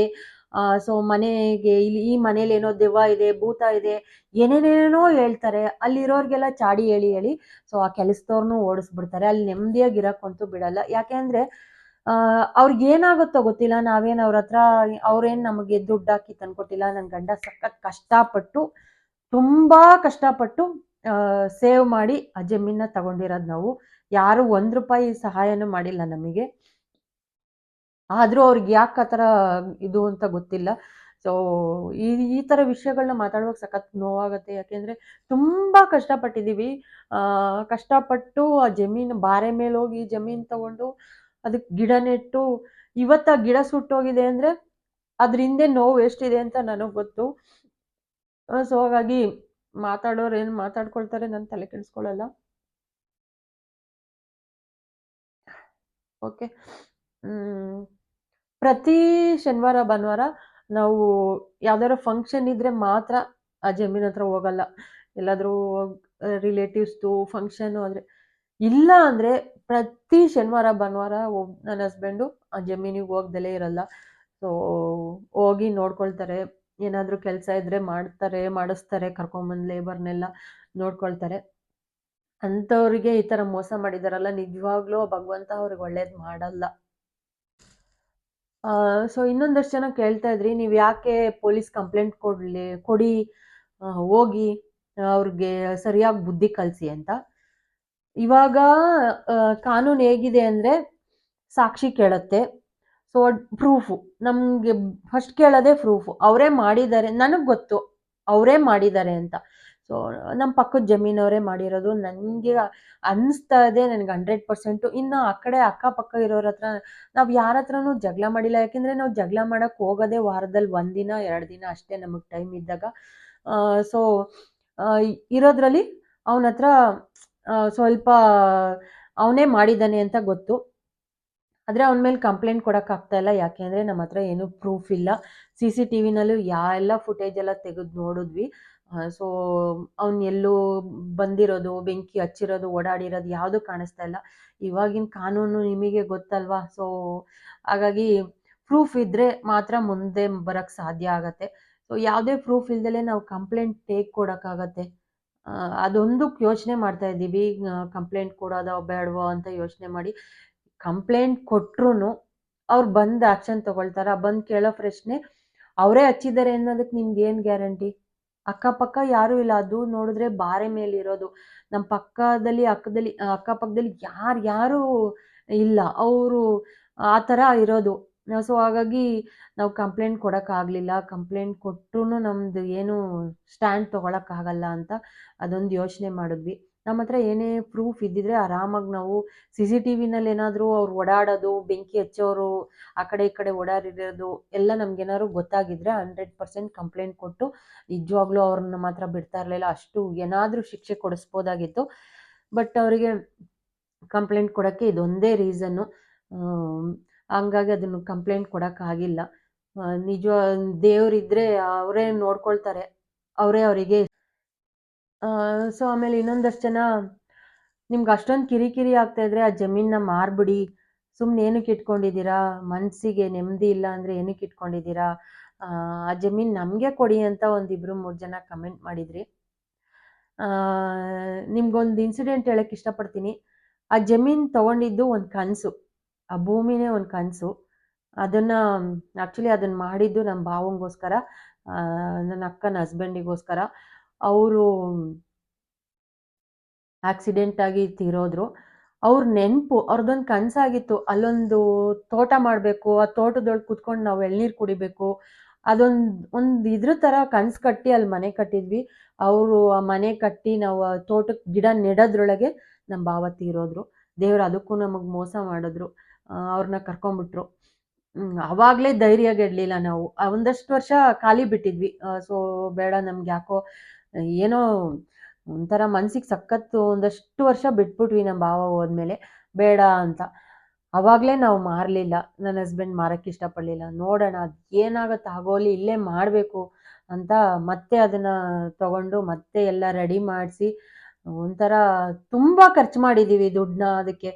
ಸೊ ಮನೆಗೆ, ಇಲ್ಲಿ ಈ ಮನೇಲಿ ಏನೋ ದೆವ್ವ ಇದೆ, ಭೂತ ಇದೆ, ಏನೇನೇನೋ ಹೇಳ್ತಾರೆ. ಅಲ್ಲಿರೋರಿಗೆಲ್ಲ ಚಾಡಿ ಹೇಳಿ ಹೇಳಿ ಸೊ ಆ ಕೆಲಸದವ್ರನ್ನೂ ಓಡಿಸ್ಬಿಡ್ತಾರೆ. ಅಲ್ಲಿ ನೆಮ್ಮದಿಯಾಗಿರೋಕ್ಕಂತೂ ಬಿಡಲ್ಲ. ಯಾಕೆಂದರೆ ಅವ್ರಿಗೆ ಏನಾಗುತ್ತೋ ಗೊತ್ತಿಲ್ಲ. ನಾವೇನು ಅವ್ರ ಹತ್ರ ಅವ್ರೇನು ನಮಗೆ ದುಡ್ಡು ಹಾಕಿ ತಂದ್ಕೊಟ್ಟಿಲ್ಲ. ನನ್ನ ಗಂಡ ಸಖತ್ ಕಷ್ಟಪಟ್ಟು, ತುಂಬ ಕಷ್ಟಪಟ್ಟು ಸೇವ್ ಮಾಡಿ ಆ ಜಮೀನ ತಗೊಂಡಿರೋದು ನಾವು. ಯಾರು ಒಂದು ರೂಪಾಯಿ ಸಹಾಯನೂ ಮಾಡಿಲ್ಲ ನಮಗೆ. ಆದರೂ ಅವ್ರಿಗೆ ಯಾಕೆ ಆ ಥರ ಇದು ಅಂತ ಗೊತ್ತಿಲ್ಲ. ಸೊ ಈ ಈ ಥರ ವಿಷಯಗಳನ್ನ ಮಾತಾಡುವಾಗ ಸಖತ್ ನೋವಾಗುತ್ತೆ. ಯಾಕೆಂದರೆ ತುಂಬ ಕಷ್ಟಪಟ್ಟಿದ್ದೀವಿ ಕಷ್ಟಪಟ್ಟು ಆ ಜಮೀನು, ಬಾರೆ ಮೇಲೆ ಹೋಗಿ ಜಮೀನು ತಗೊಂಡು ಅದಕ್ಕೆ ಗಿಡ ನೆಟ್ಟು, ಇವತ್ತು ಆ ಗಿಡ ಸುಟ್ಟೋಗಿದೆ ಅಂದರೆ ಅದ್ರ ಹಿಂದೆ ನೋವು ಎಷ್ಟಿದೆ ಅಂತ ನನಗೆ ಗೊತ್ತು. ಸೊ ಹಾಗಾಗಿ ಮಾತಾಡೋರು ಏನು ಮಾತಾಡ್ಕೊಳ್ತಾರೆ ನಾನು ತಲೆ ಕೆಡಿಸ್ಕೊಳ್ಳಲ್ಲ ಓಕೆ ಪ್ರತಿ ಶನಿವಾರ, ಭಾನುವಾರ ನಾವು ಯಾವ್ದಾದ್ರು ಫಂಕ್ಷನ್ ಇದ್ರೆ ಮಾತ್ರ ಆ ಜಮೀನ್ ಹತ್ರ ಹೋಗಲ್ಲ. ಎಲ್ಲಾದರೂ ರಿಲೇಟಿವ್ಸ್ದು ಫಂಕ್ಷನ್ ಆದರೆ ಇಲ್ಲ ಅಂದರೆ ಪ್ರತಿ ಶನಿವಾರ, ಭಾನುವಾರ ನನ್ನ ಹಸ್ಬೆಂಡು ಆ ಜಮೀನಿಗೆ ಹೋಗ್ದಲೇ ಇರಲ್ಲ. ಸೊ ಹೋಗಿ ನೋಡ್ಕೊಳ್ತಾರೆ. ಏನಾದರೂ ಕೆಲಸ ಇದ್ದರೆ ಮಾಡ್ತಾರೆ, ಮಾಡಿಸ್ತಾರೆ, ಕರ್ಕೊಂಬಂದು ಲೇಬರ್ನೆಲ್ಲ ನೋಡ್ಕೊಳ್ತಾರೆ. ಅಂಥವ್ರಿಗೆ ಈ ಥರ ಮೋಸ ಮಾಡಿದಾರಲ್ಲ, ನಿಜವಾಗ್ಲೂ ಭಗವಂತ ಅವ್ರಿಗೆ ಒಳ್ಳೇದು ಮಾಡಲ್ಲ. ಸೊ ಇನ್ನೊಂದಷ್ಟು ಜನ ಕೇಳ್ತಾ ಇದ್ರಿ, ನೀವು ಯಾಕೆ ಪೊಲೀಸ್ ಕಂಪ್ಲೇಂಟ್ ಕೊಡಲಿ, ಕೊಡಿ ಹೋಗಿ, ಅವ್ರಿಗೆ ಸರಿಯಾಗಿ ಬುದ್ಧಿ ಕಲಿಸಿ ಅಂತ. ಇವಾಗ ಕಾನೂನು ಹೇಗಿದೆ ಅಂದರೆ ಸಾಕ್ಷಿ ಕೇಳುತ್ತೆ. ಸೊ ಪ್ರೂಫು ನಮಗೆ ಫಸ್ಟ್ ಕೇಳೋದೇ ಪ್ರೂಫು ಅವರೇ ಮಾಡಿದ್ದಾರೆ. ನನಗೆ ಗೊತ್ತು. ಅವರೇ ಮಾಡಿದ್ದಾರೆ ಅಂತ. ಸೊ ನಮ್ಮ ಪಕ್ಕದ ಜಮೀನವರೇ ಮಾಡಿರೋದು. ನನಗೆ ಅನ್ನಿಸ್ತಾ ಇದೆ. ನನಗೆ ಹಂಡ್ರೆಡ್ ಪರ್ಸೆಂಟು ಇನ್ನು ಆ ಕಡೆ ಅಕ್ಕಪಕ್ಕ ಇರೋರ ಹತ್ರ ನಾವು ಯಾರ ಹತ್ರನೂ ಜಗಳ ಮಾಡಿಲ್ಲ. ಯಾಕೆಂದರೆ ನಾವು ಜಗಳ ಮಾಡೋಕ್ಕೆ ಹೋಗೋದೆ ವಾರದಲ್ಲಿ ಒಂದಿನ ಎರಡು ದಿನ ಅಷ್ಟೇ ನಮಗೆ ಟೈಮ್ ಇದ್ದಾಗ. ಸೊ ಇರೋದ್ರಲ್ಲಿ ಅವನ ಹತ್ರ ಸ್ವಲ್ಪ ಅವನೇ ಮಾಡಿದ್ದಾನೆ ಅಂತ ಗೊತ್ತು. ಆದರೆ ಅವನ ಮೇಲೆ ಕಂಪ್ಲೇಂಟ್ ಕೊಡೋಕ್ಕಾಗ್ತಾ ಇಲ್ಲ. ಯಾಕೆ ಅಂದರೆ ನಮ್ಮ ಹತ್ರ ಏನೂ ಪ್ರೂಫ್ ಇಲ್ಲ. ಸಿ ಸಿ ಟಿ ವಿನಲ್ಲೂ ಯಾ, ಎಲ್ಲ ಫುಟೇಜ್ ಎಲ್ಲ ತೆಗೆದು ನೋಡಿದ್ವಿ. ಸೊ ಅವ್ನು ಎಲ್ಲೂ ಬಂದಿರೋದು, ಬೆಂಕಿ ಹಚ್ಚಿರೋದು, ಓಡಾಡಿರೋದು ಯಾವುದು ಕಾಣಿಸ್ತಾ ಇಲ್ಲ. ಇವಾಗಿನ ಕಾನೂನು ನಿಮಗೆ ಗೊತ್ತಲ್ವಾ? ಸೊ ಹಾಗಾಗಿ ಪ್ರೂಫ್ ಇದ್ದರೆ ಮಾತ್ರ ಮುಂದೆ ಬರೋಕ್ಕೆ ಸಾಧ್ಯ ಆಗತ್ತೆ. ಸೊ ಯಾವುದೇ ಪ್ರೂಫ್ ಇಲ್ದಲೇ ನಾವು ಕಂಪ್ಲೇಂಟ್ ಟೇಕ್ ಕೊಡೋಕ್ಕಾಗತ್ತೆ ಅದೊಂದಕ್ಕೆ ಯೋಚನೆ ಮಾಡ್ತಾ ಇದ್ದೀವಿ. ಕಂಪ್ಲೇಂಟ್ ಕೊಡೋದ ಬೇಡವೋ ಅಂತ ಯೋಚನೆ ಮಾಡಿ. ಕಂಪ್ಲೇಂಟ್ ಕೊಟ್ಟರು ಅವ್ರು ಬಂದು ಆ್ಯಕ್ಷನ್ ತೊಗೊಳ್ತಾರೆ. ಬಂದು ಕೇಳೋ ಪ್ರಶ್ನೆ ಅವರೇ ಹಚ್ಚಿದ್ದಾರೆ ಅನ್ನೋದಕ್ಕೆ ನಿಮ್ಗೆ ಏನು ಗ್ಯಾರಂಟಿ ಅಕ್ಕಪಕ್ಕ ಯಾರೂ ಇಲ್ಲ. ಅದು ನೋಡಿದ್ರೆ ಬಾರೆ ಇರೋದು. ನಮ್ಮ ಪಕ್ಕದಲ್ಲಿ, ಅಕ್ಕದಲ್ಲಿ, ಅಕ್ಕಪಕ್ಕದಲ್ಲಿ ಯಾರು ಯಾರೂ ಇಲ್ಲ. ಅವರು ಆ ಥರ ಇರೋದು. ಸೊ ಹಾಗಾಗಿ ನಾವು ಕಂಪ್ಲೇಂಟ್ ಕೊಡೋಕ್ಕಾಗಲಿಲ್ಲ ಕಂಪ್ಲೇಂಟ್ ಕೊಟ್ರೂ ನಮ್ಮದು ಏನು ಸ್ಟ್ಯಾಂಡ್ ತೊಗೊಳಕ್ಕಾಗಲ್ಲ ಅಂತ ಅದೊಂದು ಯೋಚನೆ ಮಾಡಿದ್ವಿ. ನಮ್ಮ ಹತ್ರ ಏನೇ ಪ್ರೂಫ್ ಇದ್ದಿದ್ರೆ ಆರಾಮಾಗಿ ನಾವು ಸಿ ಸಿ ಟಿ ವಿನಲ್ಲಿ ಏನಾದರೂ ಅವ್ರು ಓಡಾಡೋದು, ಬೆಂಕಿ ಹಚ್ಚೋರು, ಆ ಕಡೆ ಈ ಕಡೆ ಓಡಾಡಿರೋದು ಎಲ್ಲ ನಮ್ಗೇನಾದ್ರು ಗೊತ್ತಾಗಿದ್ರೆ ಹಂಡ್ರೆಡ್ ಪರ್ಸೆಂಟ್ ಕಂಪ್ಲೇಂಟ್ ಕೊಟ್ಟು ನಿಜವಾಗ್ಲೂ ಅವ್ರನ್ನ ಮಾತ್ರ ಬಿಡ್ತಾ ಇರಲಿಲ್ಲ. ಅಷ್ಟು ಏನಾದರೂ ಶಿಕ್ಷೆ ಕೊಡಿಸ್ಬೋದಾಗಿತ್ತು. ಬಟ್ ಅವರಿಗೆ ಕಂಪ್ಲೇಂಟ್ ಕೊಡೋಕ್ಕೆ ಇದೊಂದೇ ರೀಸನ್ನು ಹಂಗಾಗಿ ಅದನ್ನು ಕಂಪ್ಲೇಂಟ್ ಕೊಡೋಕ್ಕಾಗಿಲ್ಲ ನಿಜ ದೇವರಿದ್ದರೆ ಅವರೇ ನೋಡ್ಕೊಳ್ತಾರೆ. ಅವರೇ ಅವರಿಗೆ. ಸೊ ಆಮೇಲೆ ಇನ್ನೊಂದಷ್ಟು ಜನ, ನಿಮ್ಗೆ ಅಷ್ಟೊಂದು ಕಿರಿಕಿರಿ ಆಗ್ತಾ ಇದ್ರೆ ಆ ಜಮೀನನ್ನ ಮಾರ್ಬಿಡಿ. ಸುಮ್ಮನೆ ಏನಕ್ಕೆ ಇಟ್ಕೊಂಡಿದ್ದೀರಾ? ಮನಸ್ಸಿಗೆ ನೆಮ್ಮದಿ ಇಲ್ಲ ಅಂದರೆ ಏನಕ್ಕೆ ಇಟ್ಕೊಂಡಿದ್ದೀರಾ? ಆ ಜಮೀನ್ ನಮಗೆ ಕೊಡಿ ಅಂತ ಒಂದಿಬ್ಬರು ಮೂರು ಜನ ಕಮೆಂಟ್ ಮಾಡಿದ್ರಿ. ನಿಮ್ಗೊಂದು ಇನ್ಸಿಡೆಂಟ್ ಹೇಳಕ್ಕೆ ಇಷ್ಟಪಡ್ತೀನಿ. ಆ ಜಮೀನ್ ತೊಗೊಂಡಿದ್ದು ಒಂದು ಕನಸು. ಆ ಭೂಮಿನೇ ಒಂದು ಕನಸು. ಅದನ್ನು ಆ್ಯಕ್ಚುಲಿ ಅದನ್ನು ಮಾಡಿದ್ದು ನಮ್ಮ ಭಾವಂಗೋಸ್ಕರ ನನ್ನ ಅಕ್ಕನ ಹಸ್ಬೆಂಡಿಗೋಸ್ಕರ ಅವರು ಆಕ್ಸಿಡೆಂಟ್ ಆಗಿ ತೀರೋದ್ರು. ಅವ್ರ ನೆನಪು ಅವ್ರದ್ದೊಂದು ಕನಸಾಗಿತ್ತು. ಅಲ್ಲೊಂದು ತೋಟ ಮಾಡಬೇಕು, ಆ ತೋಟದೊಳಗೆ ಕುತ್ಕೊಂಡು ನಾವು ಎಳ್ನೀರು ಕುಡಿಬೇಕು. ಅದೊಂದು, ಒಂದು ಇದ್ರ ಥರ ಕನಸು ಕಟ್ಟಿ ಅಲ್ಲಿ ಮನೆ ಕಟ್ಟಿದ್ವಿ. ಅವರು ಆ ಮನೆ ಕಟ್ಟಿ ನಾವು ತೋಟಕ್ಕೆ ಗಿಡ ನೆಡೋದ್ರೊಳಗೆ ನಮ್ಮ ಭಾವ ತೀರೋದ್ರು. ದೇವ್ರು ಅದಕ್ಕೂ ನಮಗೆ ಮೋಸ ಮಾಡಿದ್ರು. ಅವ್ರನ್ನ ಕರ್ಕೊಂಬಿಟ್ರು. ಅವಾಗಲೇ ಧೈರ್ಯ ಗೆಡಲಿಲ್ಲ ನಾವು. ಒಂದಷ್ಟು ವರ್ಷ ಖಾಲಿ ಬಿಟ್ಟಿದ್ವಿ. ಸೊ, ಬೇಡ ನಮ್ಗೆ ಯಾಕೋ, ಏನೋ ಒಂಥರ ಮನ್ಸಿಗೆ ಸಖತ್ತು ಒಂದಷ್ಟು ವರ್ಷ ಬಿಟ್ಬಿಟ್ವಿ ನಮ್ಮ ಭಾವ ಹೋದ್ಮೇಲೆ. ಬೇಡ ಅಂತ. ಅವಾಗಲೇ ನಾವು ಮಾರಲಿಲ್ಲ. ನನ್ನ ಹಸ್ಬೆಂಡ್ ಮಾರಕ್ಕೆ ಇಷ್ಟಪಡಲಿಲ್ಲ. ನೋಡೋಣ, ಅದು ಏನಾಗುತ್ತೆ ಆಗೋಲಿ ಇಲ್ಲೇ ಮಾಡಬೇಕು ಅಂತ ಮತ್ತೆ ಅದನ್ನು ತಗೊಂಡು ಮತ್ತೆ ಎಲ್ಲ ರೆಡಿ ಮಾಡಿಸಿ ಒಂಥರ ತುಂಬ ಖರ್ಚು ಮಾಡಿದ್ದೀವಿ ದುಡ್ಡನ್ನ ಅದಕ್ಕೆ.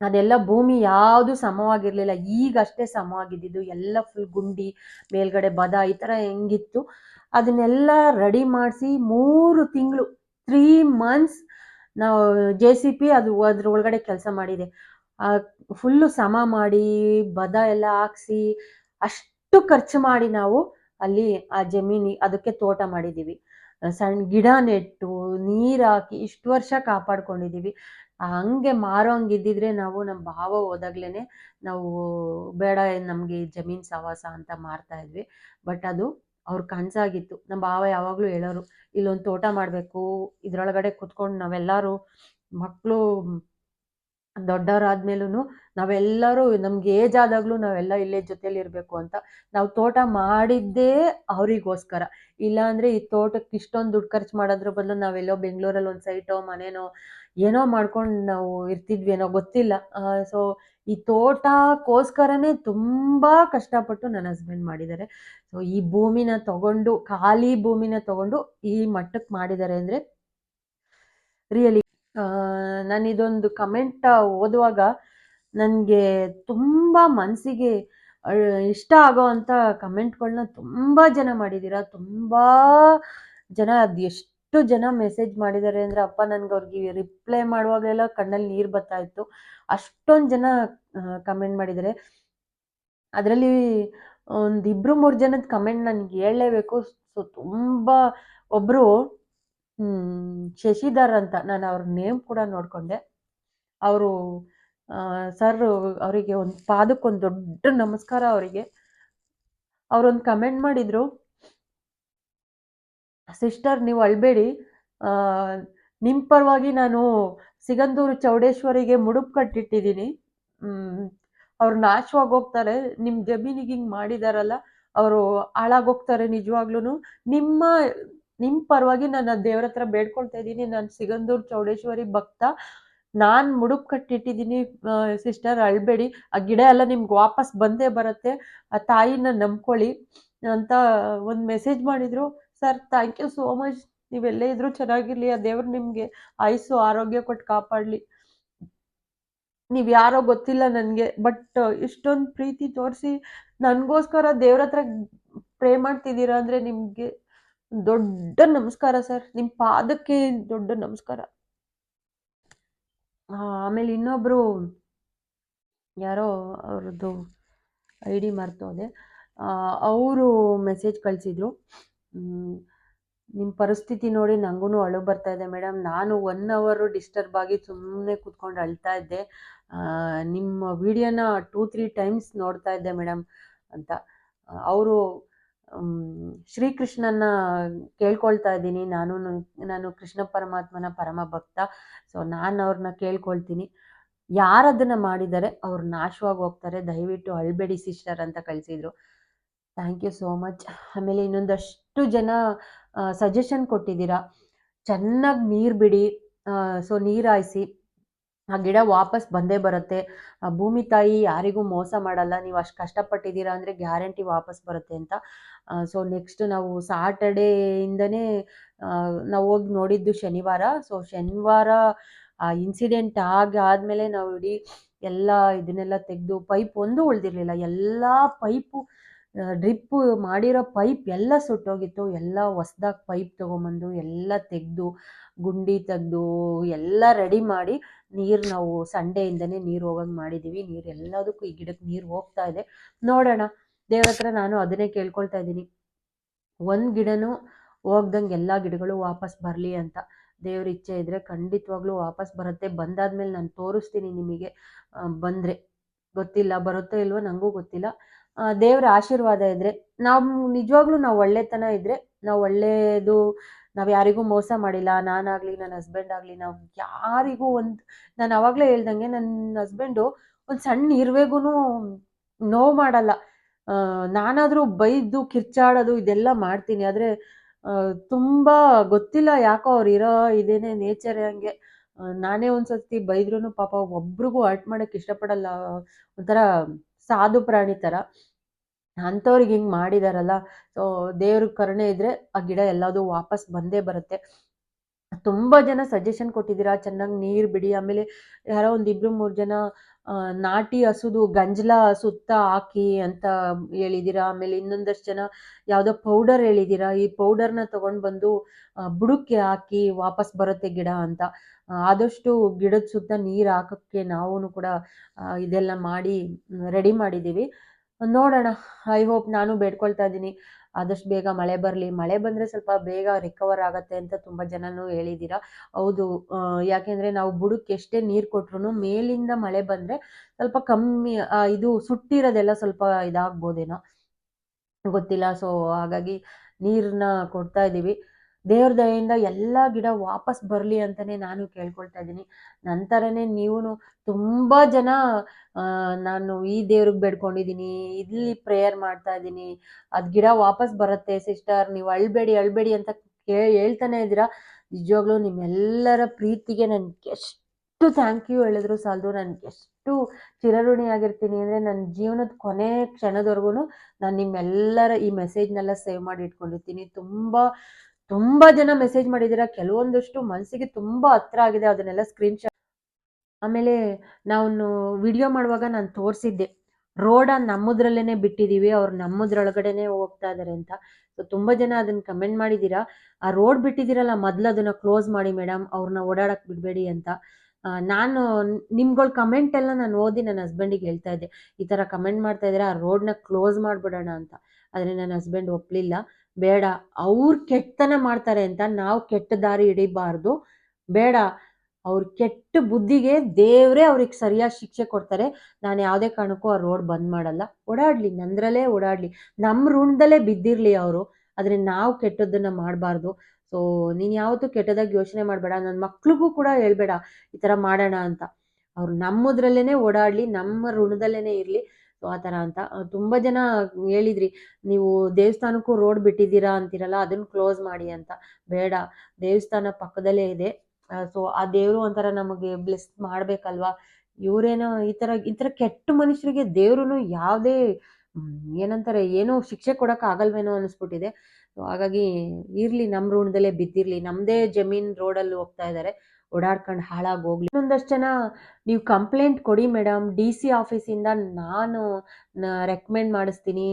ಅದೆಲ್ಲ ಭೂಮಿ ಯಾವುದು ಸಮವಾಗಿರಲಿಲ್ಲ. ಈಗ ಅಷ್ಟೇ ಸಮವಾಗಿದ್ದಿದ್ದು. ಎಲ್ಲ ಫುಲ್ ಗುಂಡಿ, ಮೇಲ್ಗಡೆ ಬದ ಈ ಥರ ಹೆಂಗಿತ್ತು. ಅದನ್ನೆಲ್ಲ ರೆಡಿ ಮಾಡಿಸಿ ಮೂರು ತಿಂಗಳು ತ್ರೀ ಮಂತ್ಸ್ ನಾವು ಜೆ ಸಿ ಪಿ ಅದು ಅದ್ರ ಒಳಗಡೆ ಕೆಲಸ ಮಾಡಿದೆ. ಫುಲ್ಲು ಸಮ ಮಾಡಿ, ಬದ ಎಲ್ಲ ಹಾಕ್ಸಿ, ಅಷ್ಟು ಖರ್ಚು ಮಾಡಿ ನಾವು ಅಲ್ಲಿ ಆ ಜಮೀನಿ, ಅದಕ್ಕೆ ತೋಟ ಮಾಡಿದ್ದೀವಿ. ಸಣ್ಣ ಗಿಡ ನೆಟ್ಟು, ನೀರು ಹಾಕಿ ಇಷ್ಟು ವರ್ಷ ಕಾಪಾಡ್ಕೊಂಡಿದ್ದೀವಿ. ಹಂಗೆ ಮಾರೋ ಹಂಗಿದ್ದಿದ್ರೆ ನಾವು ನಮ್ಮ ಭಾವ ಹೋದಾಗ್ಲೇ ನಾವು ಬೇಡ ನಮಗೆ ಜಮೀನ್ ಸವಾಸ ಅಂತ ಮಾರ್ತಾ ಇದ್ವಿ. ಬಟ್ ಅದು ಅವ್ರ ಕನಸಾಗಿತ್ತು. ನಮ್ಮ ಭಾವ ಯಾವಾಗಲೂ ಹೇಳೋರು, ಇಲ್ಲೊಂದು ತೋಟ ಮಾಡಬೇಕು, ಇದರೊಳಗಡೆ ಕುತ್ಕೊಂಡು ನಾವೆಲ್ಲರೂ ಮಕ್ಕಳು ದೊಡ್ಡವರಾದ್ಮೇಲೂ ನಾವೆಲ್ಲರೂ ನಮ್ಗೆ ಏಜ್ ಆದಾಗ್ಲೂ ನಾವೆಲ್ಲ ಇಲ್ಲೇ ಜೊತೆಲಿ ಇರಬೇಕು ಅಂತ ನಾವು ತೋಟ ಮಾಡಿದ್ದೇ ಅವರಿಗೋಸ್ಕರ. ಇಲ್ಲಾಂದ್ರೆ ಈ ತೋಟಕ್ಕೆ ಇಷ್ಟೊಂದು ದುಡ್ಡು ಖರ್ಚು ಮಾಡೋದ್ರ ಬದಲು ನಾವೆಲ್ಲೋ ಬೆಂಗಳೂರಲ್ಲಿ ಒಂದು ಸೈಟೋ ಮನೆನೋ ಏನೋ ಮಾಡ್ಕೊಂಡು ನಾವು ಇರ್ತಿದ್ವಿ ಏನೋ ಗೊತ್ತಿಲ್ಲ. ಸೊ ಈ ತೋಟಕ್ಕೋಸ್ಕರನೇ ತುಂಬ ಕಷ್ಟಪಟ್ಟು ನನ್ನ ಹಸ್ಬೆಂಡ್ ಮಾಡಿದ್ದಾರೆ. ಸೊ ಈ ಭೂಮಿನ ತಗೊಂಡು, ಖಾಲಿ ಭೂಮಿನ ತಗೊಂಡು ಈ ಮಟ್ಟಕ್ಕೆ ಮಾಡಿದ್ದಾರೆ ಅಂದರೆ ರಿಯಲಿ ನಾನು ಇದೊಂದು ಕಮೆಂಟ್ ಓದುವಾಗ ನನಗೆ ತುಂಬ ಮನಸ್ಸಿಗೆ ಇಷ್ಟ ಆಗೋ ಅಂಥ ಕಮೆಂಟ್ಗಳನ್ನ ತುಂಬ ಜನ ಮಾಡಿದ್ದೀರಾ. ತುಂಬ ಜನ ಅದು ಎಷ್ಟು ಜನ ಮೆಸೇಜ್ ಮಾಡಿದ್ದಾರೆ ಅಂದರೆ ಅಪ್ಪ ನನಗೆ ಅವ್ರಿಗೆ ರಿಪ್ಲೈ ಮಾಡುವಾಗಲೆಲ್ಲ ಕಣ್ಣಲ್ಲಿ ನೀರು ಬರ್ತಾ ಇತ್ತು. ಅಷ್ಟೊಂದು ಜನ ಕಮೆಂಟ್ ಮಾಡಿದ್ದಾರೆ. ಅದರಲ್ಲಿ ಒಂದು ಇಬ್ಬರು ಮೂರು ಜನದ ಕಮೆಂಟ್ ನನಗೆ ಹೇಳಲೇಬೇಕು. ಸೊ ತುಂಬ ಒಬ್ಬರು ಶಶಿಧರ್ ಅಂತ ನಾನು ಅವ್ರ ನೇಮ್ ಕೂಡ ನೋಡಿಕೊಂಡೆ. ಅವರು ಸರ್ ಅವರಿಗೆ ಒಂದು ಪಾದಕ್ಕೊಂದು ದೊಡ್ಡ ನಮಸ್ಕಾರ ಅವರಿಗೆ. ಅವರೊಂದು ಕಮೆಂಟ್ ಮಾಡಿದರು. ಸಿಸ್ಟರ್, ನೀವು ಅಳ್ಬೇಡಿ. ನಿಮ್ಮ ಪರವಾಗಿ ನಾನು ಸಿಗಂದೂರು ಚೌಡೇಶ್ವರಿಗೆ ಮುಡುಪು ಕಟ್ಟಿಟ್ಟಿದ್ದೀನಿ. ಅವ್ರು ನಾಶವಾಗಿ ಹೋಗ್ತಾರೆ ನಿಮ್ಮ ಜಮೀನಿಗೆ ಹಿಂಗೆ ಮಾಡಿದಾರಲ್ಲ, ಅವರು ಹಾಳಾಗೋಗ್ತಾರೆ ನಿಜವಾಗ್ಲೂ ನಿಮ್ಮ ನಿಮ್ಮ ಪರವಾಗಿ ನಾನು ದೇವ್ರ ಹತ್ರ ಬೇಡ್ಕೊಳ್ತಾ ಇದ್ದೀನಿ. ನಾನು ಸಿಗಂದೂರು ಚೌಡೇಶ್ವರಿ ಭಕ್ತ. ನಾನು ಮುಡುಪ್ ಕಟ್ಟಿಟ್ಟಿದ್ದೀನಿ ಸಿಸ್ಟರ್, ಅಳ್ಬೇಡಿ. ಆ ಗಿಡ ಎಲ್ಲ ನಿಮ್ಗೆ ವಾಪಸ್ ಬಂದೇ ಬರುತ್ತೆ. ಆ ತಾಯಿನ ನಂಬ್ಕೊಳ್ಳಿ ಅಂತ ಒಂದು ಮೆಸೇಜ್ ಮಾಡಿದರು. Sir thank you so much ನೀವೆಲ್ಲೇ ಇದ್ರೂ ಚೆನ್ನಾಗಿರಲಿ, ಆ ದೇವ್ರು ನಿಮಗೆ ಆಯುಸ್ಸು, ಆರೋಗ್ಯ ಕೊಟ್ಟು ಕಾಪಾಡಲಿ. ನೀವು ಯಾರೋ ಗೊತ್ತಿಲ್ಲ ನನಗೆ ಬಟ್ ಇಷ್ಟೊಂದು ಪ್ರೀತಿ ತೋರಿಸಿ ನನಗೋಸ್ಕರ ದೇವ್ರ ಹತ್ರ ಪ್ರೇ ಮಾಡ್ತಿದ್ದೀರಾ ಅಂದರೆ ನಿಮಗೆ ದೊಡ್ಡ ನಮಸ್ಕಾರ ಸರ್. ನಿಮ್ಮ ಪಾದಕ್ಕೆ ದೊಡ್ಡ ನಮಸ್ಕಾರ. ಆಮೇಲೆ ಇನ್ನೊಬ್ರು ಯಾರೋ ಅವ್ರದ್ದು ಐ ಡಿ ಮರ್ತೋದೆ. ಅವರು ಮೆಸೇಜ್ ಕಳಿಸಿದ್ರು. ನಿಮ್ಮ ಪರಿಸ್ಥಿತಿ ನೋಡಿ ನನಗೂ ಅಳು ಬರ್ತಾ ಇದೆ ಮೇಡಮ್ ನಾನು ಒನ್ ಅವರು ಡಿಸ್ಟರ್ಬ್ ಆಗಿ ಸುಮ್ಮನೆ ಕೂತ್ಕೊಂಡು ಅಳ್ತಾ ಇದ್ದೆ. ನಿಮ್ಮ ವಿಡಿಯೋನ ಟೂ ತ್ರೀ ಟೈಮ್ಸ್ ನೋಡ್ತಾ ಇದ್ದೆ ಮೇಡಮ್ ಅಂತ. ಅವರು ಶ್ರೀಕೃಷ್ಣನ ಕೇಳ್ಕೊಳ್ತಾ ಇದ್ದೀನಿ. ನಾನು ನಾನು ಕೃಷ್ಣ ಪರಮಾತ್ಮನ ಪರಮ ಭಕ್ತ. ಸೊ ನಾನು ಅವ್ರನ್ನ ಕೇಳ್ಕೊಳ್ತೀನಿ. ಯಾರು ಮಾಡಿದರೆ ಅವ್ರು ನಾಶವಾಗಿ ಹೋಗ್ತಾರೆ. ದಯವಿಟ್ಟು ಅಳ್ಬೇಡಿ ಸಿಸ್ಟರ್ ಅಂತ ಕಳಿಸಿದ್ರು. ಥ್ಯಾಂಕ್ ಯು ಸೋ ಮಚ್ ಆಮೇಲೆ ಇನ್ನೊಂದಷ್ಟು ಜನ ಸಜೆಷನ್ ಕೊಟ್ಟಿದ್ದೀರಾ. ಚೆನ್ನಾಗಿ ನೀರು ಬಿಡಿ. ಸೊ ನೀರು ಹಾಯಿಸಿ. ಆ ಗಿಡ ವಾಪಸ್ ಬಂದೇ ಬರುತ್ತೆ. ಭೂಮಿ ತಾಯಿ ಯಾರಿಗೂ ಮೋಸ ಮಾಡಲ್ಲ. ನೀವು ಅಷ್ಟು ಕಷ್ಟಪಟ್ಟಿದ್ದೀರಾ ಅಂದರೆ ಗ್ಯಾರಂಟಿ ವಾಪಸ್ ಬರುತ್ತೆ ಅಂತ. ಸೊ ನೆಕ್ಸ್ಟ್ ನಾವು ಸಾಟರ್ಡೇಯಿಂದನೇ ನಾವು ಹೋಗಿ ನೋಡಿದ್ದು ಶನಿವಾರ. ಸೊ ಶನಿವಾರ, ಆ ಇನ್ಸಿಡೆಂಟ್ ಆಗಿ, ಆದಮೇಲೆ ನಾವು ಇಡೀ ಎಲ್ಲ ಇದನ್ನೆಲ್ಲ ತೆಗೆದು ಪೈಪ್ ಒಂದು ಉಳಿದಿರಲಿಲ್ಲ. ಎಲ್ಲ ಪೈಪು ಡ್ರಿಪ್ಪು ಮಾಡಿರೋ ಪೈಪ್ ಎಲ್ಲ ಸುಟ್ಟೋಗಿತ್ತು. ಎಲ್ಲ ಹೊಸ್ದಾಗಿ ಪೈಪ್ ತೊಗೊಂಬಂದು ಎಲ್ಲ ತೆಗೆದು, ಗುಂಡಿ ತೆಗೆದು, ಎಲ್ಲ ರೆಡಿ ಮಾಡಿ ನೀರು ನಾವು ಸಂಡೆಯಿಂದನೇ ನೀರು ಹೋಗಂಗೆ ಮಾಡಿದ್ದೀವಿ ನೀರು ಎಲ್ಲದಕ್ಕೂ ಈ ಗಿಡಕ್ಕೆ ನೀರು ಹೋಗ್ತಾ ಇದೆ. ನೋಡೋಣ. ದೇವ್ರ ಹತ್ರ ನಾನು ಅದನ್ನೇ ಕೇಳ್ಕೊಳ್ತಾ ಇದ್ದೀನಿ. ಒಂದು ಗಿಡನೂ ಹೋಗ್ದಂಗೆ ಎಲ್ಲ ಗಿಡಗಳು ವಾಪಸ್ ಬರಲಿ ಅಂತ. ದೇವ್ರ ಇಚ್ಛೆ ಇದ್ದರೆ ಖಂಡಿತವಾಗ್ಲೂ ವಾಪಸ್ ಬರುತ್ತೆ. ಬಂದಾದ್ಮೇಲೆ ನಾನು ತೋರಿಸ್ತೀನಿ ನಿಮಗೆ. ಬಂದರೆ. ಗೊತ್ತಿಲ್ಲ, ಬರುತ್ತೋ ಇಲ್ವೋ ನನಗೂ ಗೊತ್ತಿಲ್ಲ. ದೇವರ ಆಶೀರ್ವಾದ ಇದ್ರೆ, ನಾವು ನಿಜವಾಗ್ಲೂ ನಾವು ಒಳ್ಳೆತನ ಇದ್ರೆ, ನಾವು ಒಳ್ಳೆಯದು ನಾವು ಯಾರಿಗೂ ಮೋಸ ಮಾಡಿಲ್ಲ, ನಾನಾಗ್ಲಿ ನನ್ನ ಹಸ್ಬೆಂಡ್ ಆಗಲಿ, ನಾವು ಯಾರಿಗೂ ಒಂದು, ನಾನು ಅವಾಗಲೇ ಹೇಳ್ದಂಗೆ ನನ್ನ ಹಸ್ಬೆಂಡು ಒಂದು ಸಣ್ಣ ಇರುವೆಗೂ ನೋವು ಮಾಡಲ್ಲ. ನಾನಾದರೂ ಬೈದು, ಕಿರ್ಚಾಡೋದು ಇದೆಲ್ಲ ಮಾಡ್ತೀನಿ. ಆದರೆ ತುಂಬ ಗೊತ್ತಿಲ್ಲ ಯಾಕೋ ಅವ್ರು ಇರೋ ಇದೇನೆ ನೇಚರ್ ಹಂಗೆ. ನಾನೇ ಒಂದು ಸರ್ತಿ ಬೈದ್ರೂ ಪಾಪ ಒಬ್ರಿಗೂ ಹರ್ಟ್ ಮಾಡೋಕ್ಕೆ ಇಷ್ಟಪಡಲ್ಲ. ಒಂಥರ ಸಾಧು ಪ್ರಾಣಿ ಥರ ಅಂಥವ್ರಿಗೆ ಹಿಂಗೆ ಮಾಡಿದಾರಲ್ಲ ಸೊ ದೇವ್ರ ಕರುಣೆ ಇದ್ದರೆ ಆ ಗಿಡ ಎಲ್ಲದೂ ವಾಪಸ್ ಬಂದೇ ಬರುತ್ತೆ. ತುಂಬ ಜನ ಸಜೆಷನ್ ಕೊಟ್ಟಿದ್ದೀರಾ, ಚೆನ್ನಾಗಿ ನೀರು ಬಿಡಿ, ಆಮೇಲೆ ಯಾರೋ ಒಂದು ಇಬ್ಬರು ಮೂರು ಜನ ನಾಟಿ ಹಸುದು, ಗಂಜಲ ಸುತ್ತ ಹಾಕಿ ಅಂತ ಹೇಳಿದ್ದೀರಾ ಆಮೇಲೆ ಇನ್ನೊಂದಷ್ಟು ಜನ ಯಾವುದೋ ಪೌಡರ್ ಹೇಳಿದ್ದೀರಾ ಈ ಪೌಡರ್ನ ತೊಗೊಂಡು ಬಂದು ಬುಡಕ್ಕೆ ಹಾಕಿ ವಾಪಸ್ ಬರುತ್ತೆ ಗಿಡ ಅಂತ. ಆದಷ್ಟು ಗಿಡದ ಸುತ್ತ ನೀರು ಹಾಕೋಕ್ಕೆ ನಾವೂ ಕೂಡ ಇದೆಲ್ಲ ಮಾಡಿ ರೆಡಿ ಮಾಡಿದ್ದೀವಿ. ನೋಡೋಣ. ಐ ಹೋಪ್ ನಾನು ಬೇಡ್ಕೊಳ್ತಾ ಇದ್ದೀನಿ. ಆದಷ್ಟು ಬೇಗ ಮಳೆ ಬರಲಿ. ಮಳೆ ಬಂದರೆ ಸ್ವಲ್ಪ ಬೇಗ ರಿಕವರ್ ಆಗತ್ತೆ ಅಂತ ತುಂಬ ಜನನೂ ಹೇಳಿದ್ದೀರಾ ಹೌದು ಯಾಕೆಂದರೆ ನಾವು ಬುಡಕ್ಕೆ ಎಷ್ಟೇ ನೀರು ಕೊಟ್ರು ಮೇಲಿಂದ ಮಳೆ ಬಂದರೆ ಸ್ವಲ್ಪ ಕಮ್ಮಿ ಇದು ಸುಟ್ಟಿರೋದೆಲ್ಲ ಸ್ವಲ್ಪ ಇದಾಗ್ಬೋದೇನೋ ಗೊತ್ತಿಲ್ಲ. ಸೊ ಹಾಗಾಗಿ ನೀರನ್ನ ಕೊಡ್ತಾ ಇದ್ದೀವಿ. ದೇವ್ರ ದಯೆಯಿಂದ ಎಲ್ಲ ಗಿಡ ವಾಪಸ್ ಬರಲಿ ಅಂತಲೇ ನಾನು ಕೇಳ್ಕೊಳ್ತಾ ಇದ್ದೀನಿ. ನಂತರನೇ ನೀವು ತುಂಬ ಜನ ನಾನು ಈ ದೇವ್ರಿಗೆ ಬೇಡ್ಕೊಂಡಿದ್ದೀನಿ ಇಲ್ಲಿ ಪ್ರೇಯರ್ ಮಾಡ್ತಾ ಇದ್ದೀನಿ, ಅದು ಗಿಡ ವಾಪಸ್ ಬರುತ್ತೆ ಸಿಸ್ಟರ್, ನೀವು ಅಳ್ಬೇಡಿ ಅಳ್ಬೇಡಿ ಅಂತ ಕೇ, ಹೇಳ್ತಾನೆ ಇದ್ದೀರಾ. ನಿಜವಾಗ್ಲೂ ನಿಮ್ಮೆಲ್ಲರ ಪ್ರೀತಿಗೆ ನನ್ಗೆ ಎಷ್ಟು ಥ್ಯಾಂಕ್ ಯು ಹೇಳಿದ್ರು ಸಾಲದು ನನ್ಗೆ ಎಷ್ಟು ಚಿರಋಣಿ ಆಗಿರ್ತೀನಿ ಅಂದರೆ ನನ್ನ ಜೀವನದ ಕೊನೆ ಕ್ಷಣದವರೆಗೂ ನಾನು ನಿಮ್ಮೆಲ್ಲರ ಈ ಮೆಸೇಜ್ನೆಲ್ಲ ಸೇವ್ ಮಾಡಿ ಇಟ್ಕೊಂಡಿರ್ತೀನಿ. ತುಂಬ ತುಂಬ ಜನ ಮೆಸೇಜ್ ಮಾಡಿದ್ದೀರಾ? ಕೆಲವೊಂದಷ್ಟು ಮನಸ್ಸಿಗೆ ತುಂಬಾ ಹತ್ರ ಆಗಿದೆ. ಅದನ್ನೆಲ್ಲ ಸ್ಕ್ರೀನ್ ಶಾಟ್ ಆಮೇಲೆ ನಾನು ವಿಡಿಯೋ ಮಾಡುವಾಗ ನಾನು ತೋರಿಸಿದ್ದೆ. ರೋಡ ನಮ್ಮದ್ರಲ್ಲೇ ಬಿಟ್ಟಿದ್ದೀವಿ ಅವ್ರು ನಮ್ಮದ್ರೊಳಗಡೆನೆ ಹೋಗ್ತಾ ಇದ್ದಾರೆ ಅಂತ. ಸೊ ತುಂಬ ಜನ ಅದನ್ನ ಕಮೆಂಟ್ ಮಾಡಿದ್ದೀರಾ? ಆ ರೋಡ್ ಬಿಟ್ಟಿದ್ದೀರಲ್ಲ, ಮೊದಲು ಅದನ್ನ ಕ್ಲೋಸ್ ಮಾಡಿ ಮೇಡಮ್ ಅವ್ರನ್ನ ಓಡಾಡಕ್ಕೆ ಬಿಡಬೇಡಿ ಅಂತ. ನಾನು ನಿಮ್ಗಳ ಕಮೆಂಟ್ ಎಲ್ಲ ನಾನು ಓದಿ ನನ್ನ ಹಸ್ಬೆಂಡಿಗೆ ಹೇಳ್ತಾ ಇದ್ದೆ. ಈ ಥರ ಕಮೆಂಟ್ ಮಾಡ್ತಾ ಇದ್ದಾರೆ? ಆ ರೋಡ್ನ ಕ್ಲೋಸ್ ಮಾಡಿಬಿಡೋಣ ಅಂತ. ಆದರೆ ನನ್ನ ಹಸ್ಬೆಂಡ್ ಒಪ್ಪಲಿಲ್ಲ ಬೇಡ, ಅವ್ರು ಕೆಟ್ಟತನ ಮಾಡ್ತಾರೆ ಅಂತ ನಾವು ಕೆಟ್ಟ ದಾರಿ ಹಿಡಿಬಾರ್ದು. ಬೇಡ, ಅವ್ರ ಕೆಟ್ಟ ಬುದ್ಧಿಗೆ ದೇವರೇ ಅವ್ರಿಗೆ ಸರಿಯಾದ ಶಿಕ್ಷೆ ಕೊಡ್ತಾರೆ. ನಾನು ಯಾವುದೇ ಕಾರಣಕ್ಕೂ ಆ ರೋಡ್ ಬಂದ್ ಮಾಡಲ್ಲ. ಓಡಾಡ್ಲಿ, ನಂದ್ರಲ್ಲೇ ಓಡಾಡ್ಲಿ. ನಮ್ಮ ಋಣದಲ್ಲೇ ಬಿದ್ದಿರ್ಲಿ ಅವರು, ಆದರೆ ನಾವು ಕೆಟ್ಟದ್ದನ್ನ ಮಾಡಬಾರ್ದು. ಸೊ, ನೀನು ಯಾವತ್ತೂ ಕೆಟ್ಟದಾಗಿ ಯೋಚನೆ ಮಾಡಬೇಡ ನನ್ನ ಮಕ್ಳಿಗೂ ಕೂಡ ಹೇಳ್ಬೇಡ ಈ ಥರ ಮಾಡೋಣ ಅಂತ. ಅವ್ರು ನಮ್ಮದ್ರಲ್ಲೇ ಓಡಾಡಲಿ, ನಮ್ಮ ಋಣದಲ್ಲೇ ಇರಲಿ. ಸೊ ಆ ಥರ ಅಂತ. ತುಂಬಾ ಜನ ಹೇಳಿದ್ರಿ, ನೀವು ದೇವಸ್ಥಾನಕ್ಕೂ ರೋಡ್ ಬಿಟ್ಟಿದ್ದೀರಾ ಅಂತೀರಲ್ಲ, ಅದನ್ನ ಕ್ಲೋಸ್ ಮಾಡಿ ಅಂತ. ಬೇಡ, ದೇವಸ್ಥಾನ ಪಕ್ಕದಲ್ಲೇ ಇದೆ. ಸೊ ಆ ದೇವರು ಒಂಥರ ನಮಗೆ ಬ್ಲೆಸ್ ಮಾಡ್ಬೇಕಲ್ವಾ? ಇವರೇನೋ ಈ ತರ ಈ ತರ ಕೆಟ್ಟ ಮನುಷ್ಯರಿಗೆ ದೇವ್ರು ಯಾವುದೇ ಏನಂತಾರೆ, ಏನೋ ಶಿಕ್ಷೆ ಕೊಡೋಕೆ ಆಗಲ್ವೇನೋ ಅನಿಸ್ಬಿಟ್ಟಿದೆ. ಸೊ ಹಾಗಾಗಿ ಇರ್ಲಿ ನಮ್ಮ ಋಣದಲ್ಲೇ ಬಿದ್ದಿರಲಿ. ನಮ್ದೇ ಜಮೀನ್ ರೋಡಲ್ಲಿ ಹೋಗ್ತಾ ಇದ್ದಾರೆ ಓಡಾಡ್ಕೊಂಡು ಹಾಳಾಗಿ ಹೋಗ್ಲಿ ಇನ್ನೊಂದಷ್ಟು ಜನ ನೀವು ಕಂಪ್ಲೇಂಟ್ ಕೊಡಿ ಮೇಡಮ್, ಡಿ ಸಿ ಆಫೀಸಿಂದ ನಾನು ರೆಕಮೆಂಡ್ ಮಾಡಿಸ್ತೀನಿ.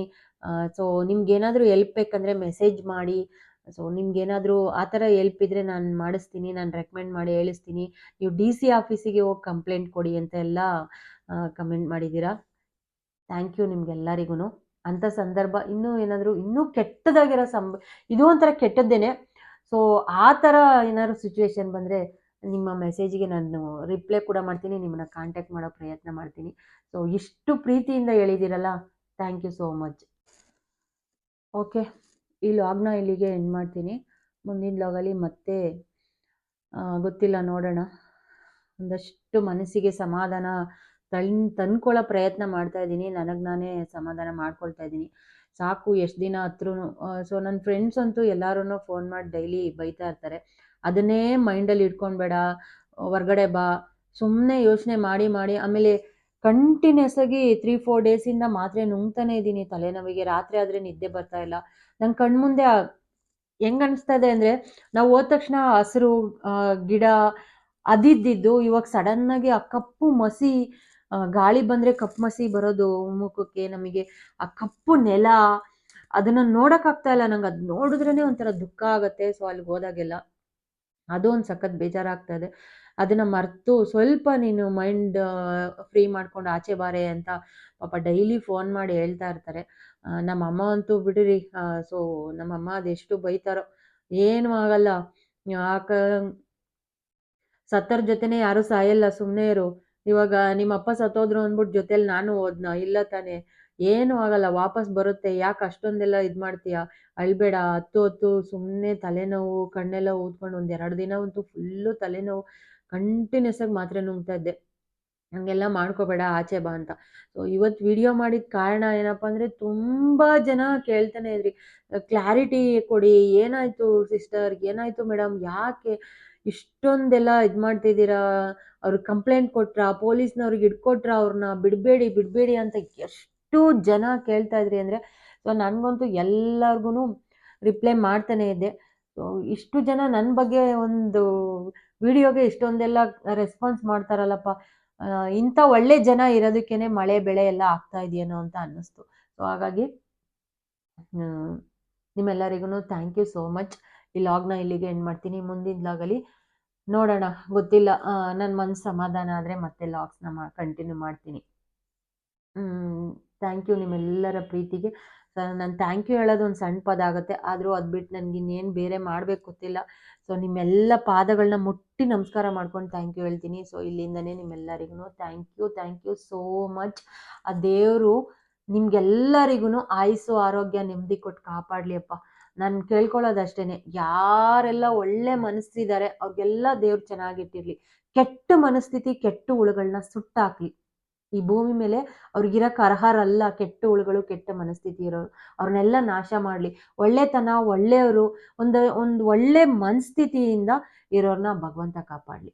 ಸೊ ನಿಮ್ಗೇನಾದರೂ ಎಲ್ಪ್ ಬೇಕಂದರೆ ಮೆಸೇಜ್ ಮಾಡಿ. ಸೊ ನಿಮ್ಗೇನಾದರೂ ಆ ಥರ ಎಲ್ಪ್ ಇದ್ದರೆ ನಾನು ಮಾಡಿಸ್ತೀನಿ, ನಾನು ರೆಕಮೆಂಡ್ ಮಾಡಿ ಹೇಳಿಸ್ತೀನಿ. ನೀವು ಡಿ ಸಿ ಆಫೀಸಿಗೆ ಹೋಗಿ ಕಂಪ್ಲೇಂಟ್ ಕೊಡಿ ಅಂತ ಎಲ್ಲ ಕಮೆಂಟ್ ಮಾಡಿದ್ದೀರಾ? ಥ್ಯಾಂಕ್ ಯು ನಿಮ್ಗೆಲ್ಲರಿಗೂ ಅಂಥ ಸಂದರ್ಭ ಇನ್ನೂ ಏನಾದರೂ ಇನ್ನೂ ಕೆಟ್ಟದಾಗಿರೋ ಸಂಬ, ಇದು ಒಂಥರ ಕೆಟ್ಟದ್ದೇನೆ. ಸೊ ಆ ಥರ ಏನಾದ್ರು ಸಿಚುವೇಶನ್ ಬಂದರೆ ನಿಮ್ಮ ಮೆಸೇಜಿಗೆ ನಾನು ರಿಪ್ಲೈ ಕೂಡ ಮಾಡ್ತೀನಿ, ನಿಮ್ಮನ್ನ ಕಾಂಟ್ಯಾಕ್ಟ್ ಮಾಡೋ ಪ್ರಯತ್ನ ಮಾಡ್ತೀನಿ. ಸೊ ಇಷ್ಟು ಪ್ರೀತಿಯಿಂದ ಹೇಳಿದ್ದೀರಲ್ಲ thank you so much okay ಈ ಲಾಗ್ನ ಇಲ್ಲಿಗೆ ಎಂಡ್ ಮಾಡ್ತೀನಿ. ಮುಂದಿನ ಲಾಗಲ್ಲಿ ಮತ್ತೆ ಗೊತ್ತಿಲ್ಲ, ನೋಡೋಣ. ಒಂದಷ್ಟು ಮನಸ್ಸಿಗೆ ಸಮಾಧಾನ ತನ್ ತಂದ್ಕೊಳ್ಳೋ ಪ್ರಯತ್ನ ಮಾಡ್ತಾ ಇದ್ದೀನಿ. ನನಗೆ ನಾನೇ ಸಮಾಧಾನ ಮಾಡ್ಕೊಳ್ತಾ ಇದ್ದೀನಿ. ಸಾಕು, ಎಷ್ಟು ದಿನ ಹತ್ರೂ ಸೊ ನನ್ನ ಫ್ರೆಂಡ್ಸ್ ಅಂತೂ ಎಲ್ಲರೂ ಫೋನ್ ಮಾಡಿ ಡೈಲಿ ಬೈತಾ ಇರ್ತಾರೆ. ಅದನ್ನೇ ಮೈಂಡಲ್ಲಿ ಇಟ್ಕೊಳ್ಬೇಡ, ಹೊರ್ಗಡೆ ಬಾ ಸುಮ್ಮನೆ ಯೋಚನೆ ಮಾಡಿ ಮಾಡಿ, ಆಮೇಲೆ ಕಂಟಿನ್ಯೂಸ್ ಆಗಿ ತ್ರೀ ಫೋರ್ ಡೇಸಿಂದ ಮಾತ್ರೆ ನುಂಗ್ತಾನೆ ಇದ್ದೀನಿ ತಲೆನೋವಿಗೆ. ರಾತ್ರಿ ಆದರೆ ನಿದ್ದೆ ಬರ್ತಾ ಇಲ್ಲ. ನಂಗೆ ಕಣ್ಮುಂದೆ ಮುಂದೆ ಹೆಂಗ್ ಅನಿಸ್ತಾ ಇದೆ ಅಂದರೆ, ನಾವು ಹೋದ ತಕ್ಷಣ ಹಸಿರು ಗಿಡ ಅದಿದ್ದಿದ್ದು ಇವಾಗ ಸಡನ್ನಾಗಿ ಆ ಕಪ್ಪು ಮಸಿ ಗಾಳಿ ಬಂದರೆ ಕಪ್ಪು ಮಸಿ ಬರೋದು ಮುಖಕ್ಕೆ ನಮಗೆ. ಆ ಕಪ್ಪು ನೆಲ, ಅದನ್ನು ನೋಡೋಕ್ಕಾಗ್ತಾ ಇಲ್ಲ. ನಂಗೆ ಅದು ನೋಡಿದ್ರೇ ಒಂಥರ ದುಃಖ ಆಗುತ್ತೆ. ಸೊ ಅಲ್ಲಿಗೆ ಹೋದಾಗೆಲ್ಲ ಅದು ಸಖತ್ ಬೇಜಾರಾಗ್ತಾ ಇದೆ ಅದನ್ನು ಮರೆತು ಸ್ವಲ್ಪ ನೀನು ಮೈಂಡ್ ಫ್ರೀ ಮಾಡ್ಕೊಂಡು ಆಚೆ ಬಾರೆ ಅಂತ ಪಾಪ ಡೈಲಿ ಫೋನ್ ಮಾಡಿ ಹೇಳ್ತಾ ಇರ್ತಾರೆ. ಆ, ನಮ್ಮ ಅಮ್ಮ ಅಂತೂ ಬಿಡಿರಿ ಸೊ ನಮ್ಮಮ್ಮ ಅದೆಷ್ಟು ಬೈತಾರೋ. ಏನೂ ಆಗಲ್ಲ. ಆಕ ಸತ್ತರ್ ಜೊತೆನೇ ಯಾರೂ ಸಾಯಲ್ಲ ಸುಮ್ಮನೆ ಇರು. ಇವಾಗ ನಿಮ್ಮ ಅಪ್ಪ ಸತ್ತೋದ್ರು ಅಂದ್ಬಿಟ್ಟು ಜೊತೆಲಿ ನಾನು ಹೋದ್ನ ಇಲ್ಲ ತಾನೇ. ಏನೂ ಆಗಲ್ಲ, ವಾಪಸ್ ಬರುತ್ತೆ. ಯಾಕೆ ಅಷ್ಟೊಂದೆಲ್ಲ ಇದು ಮಾಡ್ತೀಯ? ಅಳ್ಬೇಡ, ಹತ್ತು ಹತ್ತು ಸುಮ್ಮನೆ ತಲೆನೋವು, ಕಣ್ಣೆಲ್ಲ ಊದ್ಕೊಂಡು ಒಂದು ಎರಡು ದಿನ ಅಂತೂ ಫುಲ್ಲು ತಲೆನೋವು, ಕಂಟಿನ್ಯೂಸ್ ಆಗಿ ಮಾತ್ರೆ ನುಂಗ್ತಾ ಇದ್ದೆ. ಹಂಗೆಲ್ಲ ಮಾಡ್ಕೋಬೇಡ, ಆಚೆ ಬಾ ಅಂತ. ಸೊ ಇವತ್ತು ವಿಡಿಯೋ ಮಾಡಿದ ಕಾರಣ ಏನಪ್ಪ ಅಂದರೆ ತುಂಬ ಜನ ಕೇಳ್ತಾನೆ ಇದ್ರಿ. ಕ್ಲಾರಿಟಿ ಕೊಡಿ, ಏನಾಯಿತು ಸಿಸ್ಟರ್? ಏನಾಯಿತು ಮೇಡಮ್ ಯಾಕೆ ಇಷ್ಟೊಂದೆಲ್ಲ ಇದು ಮಾಡ್ತಿದ್ದೀರಾ ಅವ್ರಿಗೆ ಕಂಪ್ಲೇಂಟ್ ಕೊಟ್ರಾ? ಪೊಲೀಸ್ನವ್ರಿಗೆ ಹಿಡ್ಕೊಟ್ರಾ ಅವ್ರನ್ನ ಬಿಡಬೇಡಿ ಬಿಡಬೇಡಿ ಅಂತ ಎಷ್ಟು ಜನ ಕೇಳ್ತಾ ಇದ್ರಿ ಅಂದರೆ ಸೊ ನನಗಂತೂ ಎಲ್ಲರಿಗೂ ರಿಪ್ಲೈ ಮಾಡ್ತಾನೆ ಇದ್ದೆ. ಸೊ ಇಷ್ಟು ಜನ ನನ್ನ ಬಗ್ಗೆ ಒಂದು ವಿಡಿಯೋಗೆ ಇಷ್ಟೊಂದೆಲ್ಲ ರೆಸ್ಪಾನ್ಸ್ ಮಾಡ್ತಾರಲ್ಲಪ್ಪ ಇಂಥ ಒಳ್ಳೆ ಜನ ಇರೋದಕ್ಕೇನೆ ಮಳೆ ಬೆಳೆ ಎಲ್ಲ ಆಗ್ತಾ ಇದೆಯೇನೋ ಅಂತ ಅನ್ನಿಸ್ತು. ಸೊ ಹಾಗಾಗಿ ನಿಮ್ಮೆಲ್ಲರಿಗೂ ಥ್ಯಾಂಕ್ ಯು ಸೋ ಮಚ್ ಈ ಲಾಗ್ನ ಇಲ್ಲಿಗೆ ಎಂಡ್ ಮಾಡ್ತೀನಿ. ಮುಂದಿನ ಲಾಗಲ್ಲಿ ನೋಡೋಣ. ಗೊತ್ತಿಲ್ಲ ನನ್ನ ಮನಸ್ಸು ಸಮಾಧಾನ ಆದರೆ ಮತ್ತೆ ಲಾಗ್ಸ್ನ ಮಾ ಕಂಟಿನ್ಯೂ ಮಾಡ್ತೀನಿ. ಥ್ಯಾಂಕ್ ಯು ನಿಮ್ಮೆಲ್ಲರ ಪ್ರೀತಿಗೆ. ನಾನು ಥ್ಯಾಂಕ್ ಯು ಹೇಳೋದು ಒಂದು ಸಣ್ಣ ಪದ ಆಗುತ್ತೆ. ಆದರೂ ಅದು ಬಿಟ್ಟು ನನಗೆ ಇನ್ನೇನು ಬೇರೆ ಮಾಡಬೇಕು ಗೊತ್ತಿಲ್ಲ. ಸೊ ನಿಮ್ಮೆಲ್ಲ ಪಾದಗಳನ್ನ ಮುಟ್ಟಿ ನಮಸ್ಕಾರ ಮಾಡ್ಕೊಂಡು ಥ್ಯಾಂಕ್ ಯು ಹೇಳ್ತೀನಿ. ಸೊ ಇಲ್ಲಿಂದನೇ ನಿಮ್ಮೆಲ್ಲರಿಗೂ thank you thank you so much ಆ ದೇವರು ನಿಮ್ಗೆಲ್ಲರಿಗೂ ಆಯಸ್ಸು, ಆರೋಗ್ಯ ನೆಮ್ಮದಿ ಕೊಟ್ಟು ಕಾಪಾಡಲಿ ಅಪ್ಪ. ನಾನು ಕೇಳ್ಕೊಳ್ಳೋದಷ್ಟೇ ಯಾರೆಲ್ಲ ಒಳ್ಳೆ ಮನಸ್ಸಿದ್ದಾರೆ ಅವ್ರಿಗೆಲ್ಲ ದೇವ್ರು ಚೆನ್ನಾಗಿಟ್ಟಿರಲಿ ಕೆಟ್ಟ ಮನಸ್ಥಿತಿ, ಕೆಟ್ಟ ಹುಳುಗಳನ್ನ ಸುಟ್ಟಾಕ್ಲಿ. ಈ ಭೂಮಿ ಮೇಲೆ ಅವ್ರಿಗಿರಕ್ಕೆ ಅರ್ಹರಲ್ಲ, ಕೆಟ್ಟ ಹುಳುಗಳು, ಕೆಟ್ಟ ಮನಸ್ಥಿತಿ ಇರೋರು. ಅವ್ರನ್ನೆಲ್ಲ ನಾಶ ಮಾಡಲಿ. ಒಳ್ಳೆತನ, ಒಳ್ಳೆಯವರು, ಒಂದು ಒಂದು ಒಳ್ಳೆ ಮನಸ್ಥಿತಿಯಿಂದ ಇರೋರನ್ನ ಭಗವಂತ ಕಾಪಾಡಲಿ.